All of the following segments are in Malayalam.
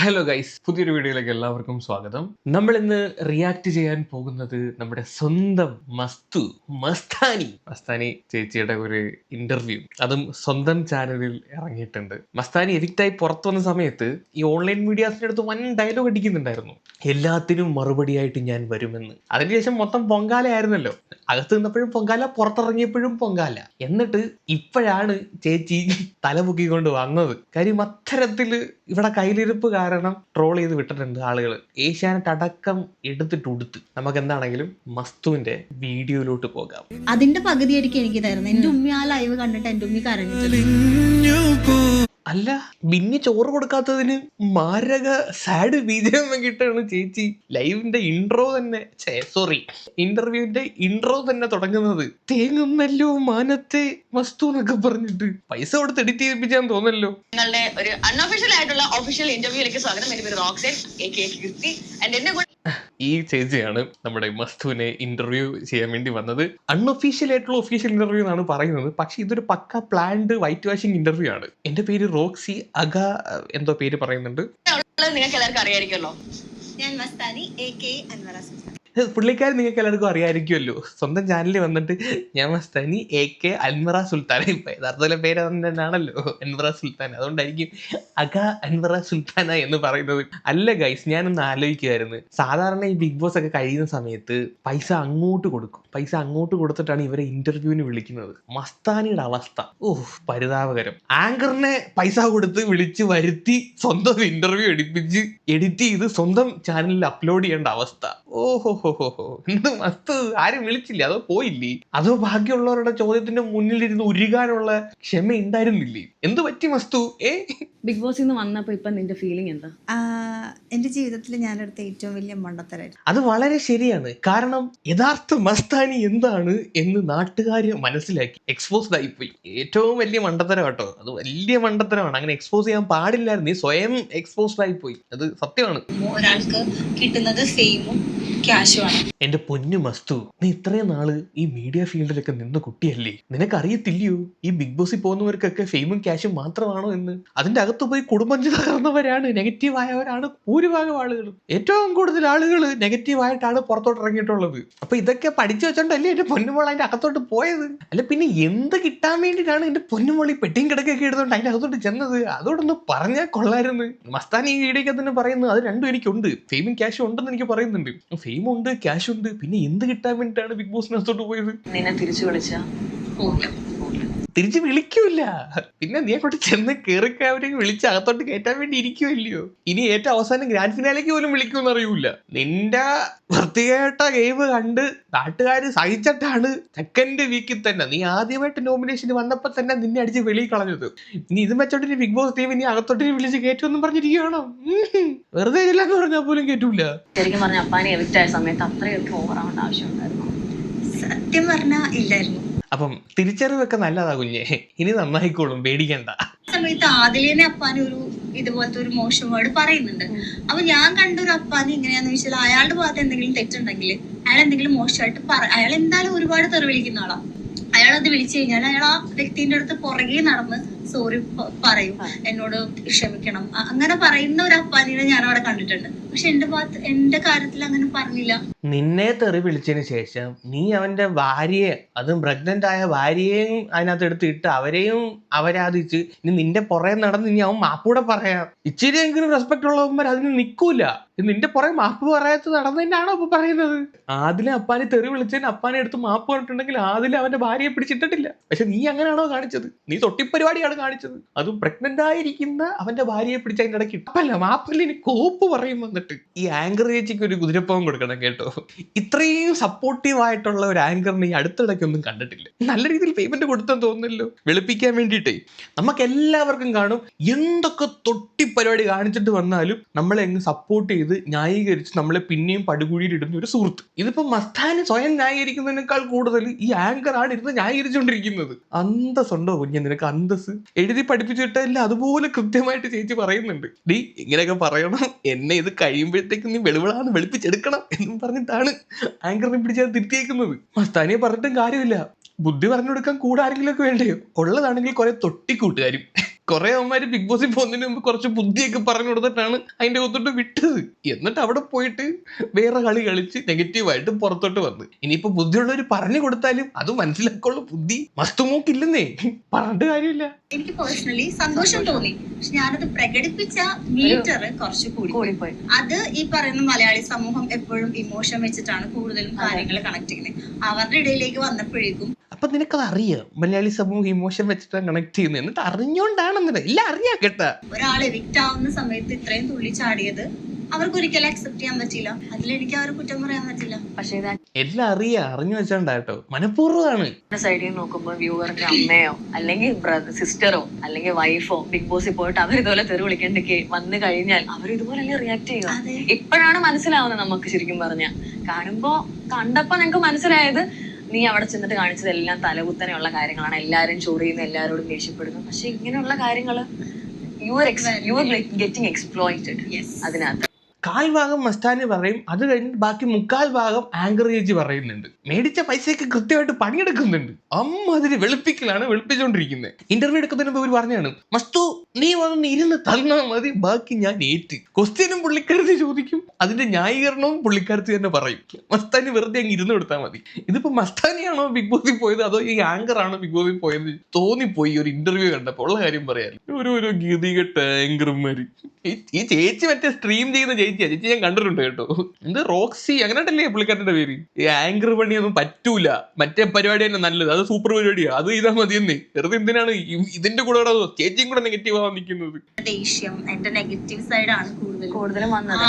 ഹലോ ഗൈസ് പുതിയൊരു വീഡിയോയിലേക്ക് എല്ലാവർക്കും സ്വാഗതം. നമ്മൾ ഇന്ന് റിയാക്ട് ചെയ്യാൻ പോകുന്നത് നമ്മുടെ സ്വന്തം മസ്തു മസ്താനി. മസ്താനി ചേച്ചിയുടെ ഒരു ഇന്റർവ്യൂ അതും സ്വന്തം ചാനലിൽ ഇറങ്ങിയിട്ടുണ്ട്. മസ്താനി എഡിക്റ്റായി പുറത്തു വന്ന സമയത്ത് ഈ ഓൺലൈൻ മീഡിയാസിന്റെ അടുത്ത് വൻ ഡയലോഗ് അടിക്കുന്നുണ്ടായിരുന്നു. എല്ലാത്തിനും മറുപടിയായിട്ട് ഞാൻ വരുമെന്ന്. അതിനുശേഷം മൊത്തം പൊങ്കാലയായിരുന്നല്ലോ അകത്ത് നിന്നപ്പോഴും പൊങ്കാല പുറത്തിറങ്ങിയപ്പോഴും പൊങ്കാല. എന്നിട്ട് ഇപ്പോഴാണ് ചേച്ചി തലമുക്കിക്കൊണ്ട് വന്നത്. കാര്യം അത്തരത്തിൽ ഇവിടെ കയ്യിലിരുപ്പ് കാരണം ട്രോൾ ചെയ്ത് വിട്ടിട്ടുണ്ട് ആളുകൾ ഏഷ്യാനെറ്റ് അടക്കം എടുത്തിട്ട് ഉടുത്ത്. നമുക്ക് എന്താണെങ്കിലും മസ്തുവിന്റെ വീഡിയോയിലോട്ട് പോകാം. അതിന്റെ പകുതിയായിരിക്കും എനിക്ക് തരുന്നത്. എന്റെ ഉമ്മ ആ ലൈവ് കണ്ടിട്ട് എന്റെ ഉമ്മി കരഞ്ഞിട്ടുണ്ട് അല്ല ബിന്നി ചോറ് കൊടുക്കാത്തതിന് മാരക സാഡ് വിജയം കിട്ടാണ് ചേച്ചി. ലൈവിന്റെ ഇൻട്രോ തന്നെ സോറി ഇന്റർവ്യൂവിന്റെ ഇൻട്രോ തന്നെ തുടങ്ങുന്നത്. തേങ്ങുന്നല്ലോ മാനത്തെ വസ്തു എന്നൊക്കെ പറഞ്ഞിട്ട്. പൈസ കൊടുത്ത് എഡിറ്റ് ചെയ്യിപ്പിച്ചാൻ തോന്നല്ലോ. നിങ്ങളുടെ ഒരു അൺഒഫീഷ്യൽ ആയിട്ടുള്ള ഒഫീഷ്യൽ ഇന്റർവ്യൂയിലേക്ക് സ്വാഗതം. എന്റെ പേര് റോക്സൻ എ കെ ഈ ചേച്ചിയാണ് നമ്മുടെ മസ്തുവിനെ ഇന്റർവ്യൂ ചെയ്യാൻ വേണ്ടി വന്നത്. അൺഒഫീഷ്യൽ ആയിട്ടുള്ള ഒഫീഷ്യൽ ഇന്റർവ്യൂ എന്നാണ് പറയുന്നത്. പക്ഷെ ഇതൊരു pakka planned white washing interview ആണ്. എന്റെ പേര് റോക്സി അഗ എന്തോ പേര് പറയുന്നുണ്ട്. നിങ്ങൾക്ക് എല്ലാവർക്കും അറിയായിരിക്കുമല്ലോ. ഞാൻ മസ്താനി എ കെ അൻവറ സുൽത്താൻ പുള്ളിക്കാരൻ നിങ്ങൾക്ക് എല്ലാവർക്കും അറിയാമായിരിക്കുമല്ലോ സ്വന്തം ചാനലിൽ വന്നിട്ട് ഞാൻ മസ്താനി എ കെ അൻവറ സുൽത്താൻ ഇപ്പൊ യഥാർത്ഥത്തിലെ പേര് തന്നെയാണല്ലോ അൻവറ സുൽത്താൻ. അതുകൊണ്ടായിരിക്കും അഗ അൻവറ സുൽത്താന എന്ന് പറയുന്നത്. അല്ല ഗൈസ് ഞാനൊന്ന് ആലോചിക്കുമായിരുന്നു സാധാരണ ഈ ബിഗ് ബോസ് ഒക്കെ കഴിയുന്ന സമയത്ത് പൈസ അങ്ങോട്ട് കൊടുക്കും. പൈസ അങ്ങോട്ട് കൊടുത്തിട്ടാണ് ഇവരെ ഇന്റർവ്യൂവിന് വിളിക്കുന്നത്. മസ്താനിയുടെ അവസ്ഥ. ഓഹ് പരിതാപകരം. ആങ്കറിനെ പൈസ കൊടുത്ത് വിളിച്ച് വരുത്തി സ്വന്തം ഇന്റർവ്യൂ എടുപ്പിച്ച് എഡിറ്റ് ചെയ്ത് സ്വന്തം ചാനലിൽ അപ്ലോഡ് ചെയ്യേണ്ട അവസ്ഥ. ഓഹോ. ഹോ മസ്ത് ആരും വിളിച്ചില്ലേ? അതോ പോയില്ലേ? അതോ ബാക്കിയുള്ളവരുടെ ചോദ്യത്തിന്റെ മുന്നിൽ മുന്നിലിരുന്ന് ഉരുകാനുള്ള ക്ഷമ ഉണ്ടായിരുന്നില്ലേ? എന്ത് പറ്റി മസ്തു ഏ? ബിഗ് ബോസിൽ നിന്ന് വന്നപ്പോ ഇപ്പൊ നിന്റെ ഫീലിംഗ് എന്താ? എന്റെ ജീവിതത്തിൽ ഞാൻ ഞാനെടുത്ത ഏറ്റവും വലിയ മണ്ടത്തരായിരുന്നു. അത് വളരെ ശരിയാണ്. കാരണം യഥാർത്ഥ മസ്താനി എന്താണ് എന്ന് നാട്ടുകാര് മനസ്സിലാക്കി. എക്സ്പോസ്ഡ് ആയിപ്പോയി ഏറ്റവും വലിയ മണ്ടത്തരം കേട്ടോ. അത് വലിയ മണ്ടത്തരമാണ്. അങ്ങനെ എക്സ്പോസ് ചെയ്യാൻ പാടില്ലായിരുന്നു. നീ സ്വയം എക്സ്പോസ്ഡ് ആയിപ്പോയി അത് സത്യമാണ്. ഒരാൾക്ക് കിട്ടുന്നത് ഫെയിമും എന്റെ പൊന്നു മസ്തു നീ ഇത്രയും നാൾ ഈ മീഡിയ ഫീൽഡിലൊക്കെ നിന്ന് കുട്ടിയല്ലേ? നിനക്കറിയത്തില്ലയോ? ഈ ബിഗ് ബോസിൽ പോകുന്നവർക്കൊക്കെ ഫെയിമും ക്യാഷും മാത്രമാണോ എന്ന്? അതിന്റെ അകത്ത് പോയി കുടുംബം തകർന്നവരാണ് നെഗറ്റീവ് ആയവരാണ് ഭൂരിഭാഗം ആളുകൾ ഏറ്റവും കൂടുതൽ ആളുകൾ നെഗറ്റീവ് ആയിട്ടാണ് പുറത്തോട്ട് ഇറങ്ങിയിട്ടുള്ളത്. അപ്പൊ ഇതൊക്കെ പഠിച്ചു വെച്ചോണ്ടല്ലേ എന്റെ പൊന്നുമോൾ അതിന്റെ അകത്തോട്ട് പോയത്? അല്ല പിന്നെ എന്ത് കിട്ടാൻ വേണ്ടിയിട്ടാണ് എന്റെ പൊന്നുമോൾ ഈ പെട്ടിയും കിടക്കൊക്കെ എടുത്തോണ്ട് അതിന്റെ അകത്തോട്ട് ചെന്നത്? അതോടൊന്ന് പറഞ്ഞാൽ കൊള്ളായിരുന്നു മസ്താനി ഈ വീഡിയോക്ക് തന്നെ പറയുന്നത് അത് രണ്ടും എനിക്കുണ്ട്. ഫെയിമും ക്യാഷും ഉണ്ടെന്ന് എനിക്ക് പറയുന്നുണ്ട്. ഫെയിം ഉണ്ട് ക്യാഷ് ഉണ്ട്. പിന്നെ എന്ത് കിട്ടാൻ വേണ്ടിയിട്ടാണ് ബിഗ് ബോസിനകത്തോട്ട് പോയത്? നിന്നെ തിരിച്ചു വിളിച്ച? തിരിച്ച് വിളിക്കൂല പിന്നെ നീ അങ്ങോട്ട് ചെന്ന് കേറി അവരെ വിളിച്ച് അകത്തോട്ട് കയറ്റാൻ വേണ്ടി ഇരിക്കുമല്ലയോ ഇനി ഏറ്റവും അവസാനം ഗ്രാൻഡ് ഫിനാലേക്ക് പോലും വിളിക്കുമെന്ന് അറിയൂല നിന്റെ വൃത്തികേട്ട ഗെയിം കണ്ട് നാട്ടുകാർ സഹിച്ചിട്ടാണ് സെക്കൻഡ് വീക്കിൽ തന്നെ നീ ആദ്യമായിട്ട് നോമിനേഷൻ വന്നപ്പോൾ തന്നെ നിന്നെ അടിച്ച് വെളിയിൽ കളഞ്ഞത്. ഇനി ഇത് വെച്ചോട്ട് ബിഗ് ബോസ് ടീം ഇനി അകത്തോട്ട് വിളിച്ച് കയറ്റുമെന്നും പറഞ്ഞിരിക്കുകയാണോ. വെറുതെ ഇല്ലെന്ന് പറഞ്ഞാൽ പോലും കേട്ടൂല ശരിക്കും പറഞ്ഞ അപ്പാനെ എവിക്റ്റ് ആയ സമയത്ത് അത്രയൊക്കെ ഓവർ ആവേണ്ട ആവശ്യമുണ്ടായിരുന്നു സത്യം പറഞ്ഞാൽ ഇല്ലായിരുന്നു. അപ്പം തിരിച്ചറിവൊക്കെ നല്ലതാ കുഞ്ഞെ ഇനി നന്നായിക്കോളും പേടിക്കണ്ട. സമയത്ത് ആദിലേനെ അപ്പാന് ഒരു ഇതുപോലത്തെ ഒരു മോശം വേർഡ് പറയുന്നുണ്ട്. അപ്പൊ ഞാൻ കണ്ടൊരു അപ്പാന് ഇങ്ങനെയാന്ന് വെച്ചാൽ അയാളുടെ ഭാഗത്ത് എന്തെങ്കിലും തെറ്റുണ്ടെങ്കിൽ അയാൾ എന്തെങ്കിലും മോശമായിട്ട് പറ അയാൾ എന്തായാലും ഒരുപാട് തെറി വിളിക്കുന്ന ആളാ അയാളത് വിളിച്ചു കഴിഞ്ഞാൽ അയാൾ ആ വ്യക്തിന്റെ അടുത്ത് പുറകെ നടന്ന് സോറി പറയും. എന്നോട് ക്ഷമിക്കണം. അങ്ങനെ പറയുന്ന ഒരു അപ്പാനിനെ ഞാൻ അവിടെ കണ്ടിട്ടുണ്ട്. പക്ഷെ എന്റെ ഭാഗത്ത് എന്റെ കാര്യത്തിൽ അങ്ങനെ പറഞ്ഞില്ല. നിന്നെ തെറി വിളിച്ചതിന് ശേഷം നീ അവന്റെ ഭാര്യയെ അതും പ്രഗ്നന്റ് ആയ ഭാര്യയെയും അതിനകത്ത് എടുത്തിട്ട് അവരെയും അവരാധിച്ച് ഇനി നിന്റെ പുറകെ നടന്ന് ഇനി അവൻ മാപ്പൂടെ പറയാം. ഇച്ചിരിയെങ്കിലും റെസ്പെക്ട് ഉള്ളവന്മാർ അതിന് നിൽക്കൂല നിന്റെ പുറകെ മാപ്പ് പറയാത്ത നടന്നതിനാണോ ഇപ്പൊ പറയുന്നത്? ആദിലെ അപ്പാനെ തെറി വിളിച്ചതിന് അപ്പാനെ എടുത്ത് മാപ്പ് പറഞ്ഞിട്ടുണ്ടെങ്കിൽ ആദിലെ അവന്റെ ഭാര്യയെ പിടിച്ചിട്ടിട്ടില്ല. പക്ഷെ നീ അങ്ങനെയാണോ കാണിച്ചത്? നീ തൊട്ടിപ്പരിപാടിയാണ് കാണിച്ചത് അതും പ്രഗ്നന്റ് ആയിരിക്കുന്ന അവന്റെ ഭാര്യയെ പിടിച്ച് അതിന്റെ ഇടയ്ക്ക് അപ്പല്ല മാപ്പില്ല ഇനി കോപ്പ് പറയും വന്നിട്ട്. ഈ ആങ്കർ ചേച്ചിക്ക് ഒരു കുതിരപ്പവൻ കൊടുക്കണം കേട്ടോ. ഇത്രയും സപ്പോർട്ടീവ് ആയിട്ടുള്ള ഒരു ആങ്കറിനെ ഈ അടുത്തിടയ്ക്കൊന്നും കണ്ടിട്ടില്ല. നല്ല രീതിയിൽ പേയ്മെന്റ് കൊടുത്തെന്ന് തോന്നുന്നല്ലോ. വെളുപ്പിക്കാൻ വേണ്ടിയിട്ടേ. നമുക്ക് എല്ലാവർക്കും കാണും. എന്തൊക്കെ തൊട്ടി പരിപാടി കാണിച്ചിട്ട് വന്നാലും നമ്മളെ അങ്ങ് സപ്പോർട്ട് ചെയ്ത് ന്യായീകരിച്ച് നമ്മളെ പിന്നെയും പടുകുഴിയിൽ ഇടുന്ന ഒരു സുഹൃത്ത്. ഇതിപ്പോ മസ്താന് സ്വയം ന്യായീകരിക്കുന്നതിനേക്കാൾ കൂടുതൽ ഈ ആങ്കർ ആണ് ഇരുന്ന് ന്യായീകരിച്ചുകൊണ്ടിരിക്കുന്നത്. അന്തസ്സുണ്ടോ കുഞ്ഞെ? നിനക്ക് അന്തസ് എഴുതി പഠിപ്പിച്ചിട്ടല്ല അതുപോലെ കൃത്യമായിട്ട് ചേച്ചി പറയുന്നുണ്ട്. ഡീ ഇങ്ങനെയൊക്കെ പറയണം. എന്നെ ഇത് കഴിയുമ്പോഴത്തേക്കും നീ വെളിവിളാന്ന് വെളുപ്പിച്ചെടുക്കണം എന്നും പറഞ്ഞിട്ടാണ് ആങ്കറിനെ പിടിച്ചാൽ തിരുത്തിയേക്കുന്നത്. മസ്താനിയെ പറഞ്ഞിട്ടും കാര്യമില്ല. ബുദ്ധി പറഞ്ഞു കൊടുക്കാൻ കൂടെ ആരെങ്കിലും ഒക്കെ വേണ്ടേ? ഉള്ളതാണെങ്കിൽ കുറെ തൊട്ടിക്കൂട്ടുകാരും. കുറെ അവന്മാര് ബിഗ് ബോസിൽ പോകുന്നതിന് മുമ്പ് കുറച്ച് ബുദ്ധിയൊക്കെ പറഞ്ഞു കൊടുത്തിട്ടാണ് അതിന്റെ ഒത്തോട്ട് വിട്ടത്. എന്നിട്ട് അവിടെ പോയിട്ട് വേറെ കളി കളിച്ച് നെഗറ്റീവായിട്ട് പുറത്തോട്ട് വന്ന്. ഇനിയിപ്പോ ബുദ്ധിയുള്ളവർ പറഞ്ഞു കൊടുത്താലും അത് മനസ്സിലാക്കുള്ള ബുദ്ധി മസ്തുമൂക്കില്ലെന്നേ. പറഞ്ഞിട്ട് കാര്യമില്ല. എനിക്ക് പേഴ്സണലി സന്തോഷം തോന്നി. പക്ഷെ ഞാനത് പ്രകടിപ്പിച്ച മീറ്റർ കുറച്ച് കൂടി കൂടിപ്പോയി. അത് ഈ പറയുന്ന മലയാളി സമൂഹം എപ്പോഴും ഇമോഷൻ വെച്ചിട്ടാണ് കൂടുതലും കാര്യങ്ങൾ കണക്ട് ചെയ്യുന്നത്. അവരുടെ ഇടയിലേക്ക് വന്നപ്പോഴേക്കും അപ്പൊ നിനക്കത് അറിയാം? മലയാളി സമൂഹം ഇമോഷൻ വെച്ചിട്ടാണ് കണക്ട് ചെയ്യുന്നത്. എന്നിട്ട് അറിഞ്ഞോണ്ടാണെന്ന് എല്ലാം അറിയാ കേട്ട. ഒരാൾ എവിക്റ്റ് ആവുന്ന സമയത്ത് ഇത്രയും തുള്ളി ചാടിയത് അവർക്ക് ഒരിക്കലും അക്സെപ്റ്റ് ചെയ്യാൻ പറ്റില്ല അതിലെനിക്ക് അവർ കുറ്റം പറയാൻ പറ്റില്ല പക്ഷെ ഇത് എല്ലാം അറിയാ അറിഞ്ഞു വെച്ചോണ്ടാ കേട്ടോ. മനഃപൂർവമാണ്. എന്റെ സൈഡിൽ നോക്കുമ്പോൾ വ്യൂവറിന്റെ അമ്മയോ അല്ലെങ്കിൽ സിസ്റ്ററോ അല്ലെങ്കിൽ വൈഫോ ബിഗ് ബോസിൽ പോയിട്ട് അവർ ഇതുപോലെ തെറി വിളിക്കണ്ടൊക്കെ വന്നു കഴിഞ്ഞാൽ അവർ ഇതുപോലെ റിയാക്ട് ചെയ്യുക? അതെ. ഇപ്പോഴാണ് മനസ്സിലാവുന്നത് നമുക്ക് ശരിക്കും പറഞ്ഞ. കാണുമ്പോ കണ്ടപ്പോ ഞങ്ങൾക്ക് മനസ്സിലായത് നീ അവിടെ ചെന്നിട്ട് കാണിച്ചതെല്ലാം തലകുത്തനെയുള്ള കാര്യങ്ങളാണ്. എല്ലാരും ചൊറിയുന്നു എല്ലാരോടും ദേഷ്യപ്പെടുന്നു. പക്ഷെ ഇങ്ങനെയുള്ള കാര്യങ്ങൾ you are you are getting exploited അതിനകത്ത്. കാൽ ഭാഗം മസ്താനി പറയും അത് കഴിഞ്ഞ് ബാക്കി മുക്കാൽ ഭാഗം ചേച്ചി പറയുന്നുണ്ട്. മേടിച്ച പൈസയൊക്കെ കൃത്യമായിട്ട് പണിയെടുക്കുന്നുണ്ട്. അമ്മ വെളുപ്പിക്കലാണ് വെളുപ്പിച്ചോണ്ടിരിക്കുന്നത് ഇന്റർവ്യൂ എടുക്കുന്നതിന് ഇവർ പറഞ്ഞാണ് മസ്തു നീ വന്ന് ഇരുന്ന് തന്നാൽ മതി ബാക്കി ഞാൻ ഏറ്റ്. ക്വസ്റ്റ്യനും പുള്ളിക്കാരത്തി ചോദിക്കും അതിന്റെ ന്യായീകരണവും പുള്ളിക്കാരത്തി തന്നെ പറയും. മസ്താനി വെറുതെ അങ്ങ് ഇരുന്ന് കൊടുത്താൽ മതി. ഇതിപ്പോ മസ്താനിയാണോ ബിഗ് ബോസിൽ പോയത്? അതോ ഈ ആങ്കർ ആണോ ബിഗ് ബോസിൽ പോയത് തോന്നിപ്പോയി ഒരു ഇന്റർവ്യൂ കണ്ടപ്പോൾ ഉള്ള കാര്യം പറയാൻ. ഓരോരോ ഗതികെട്ട ആങ്കർമാര് ഈ ചേച്ചി മറ്റേ സ്ട്രീം ചെയ്യുന്ന ചേച്ചിയാ ചേച്ചി ഞാൻ കണ്ടിട്ടുണ്ട് കേട്ടോ. എന്ത് റോക്സി? അങ്ങനെയല്ലേ പുള്ളിക്കാരന്റെ പേര്? ഈ ആങ്കർ പണിയൊന്നും പറ്റൂല. മറ്റേ പരിപാടി തന്നെ നല്ലത്. അത് സൂപ്പർ പരിപാടിയാ. അത് ചെയ്താൽ മതിയെന്നേ. വെറുതെ എന്തിനാണ് ഇതിന്റെ കൂടെ കൂടെ ചേച്ചിയും കൂടെ നെഗറ്റീവ് ആവാൻ നിൽക്കുന്നത്? ദേഷ്യം എന്റെ നെഗറ്റീവ് ആണ് കൂടുതൽ കൂടുതലും വന്നത്.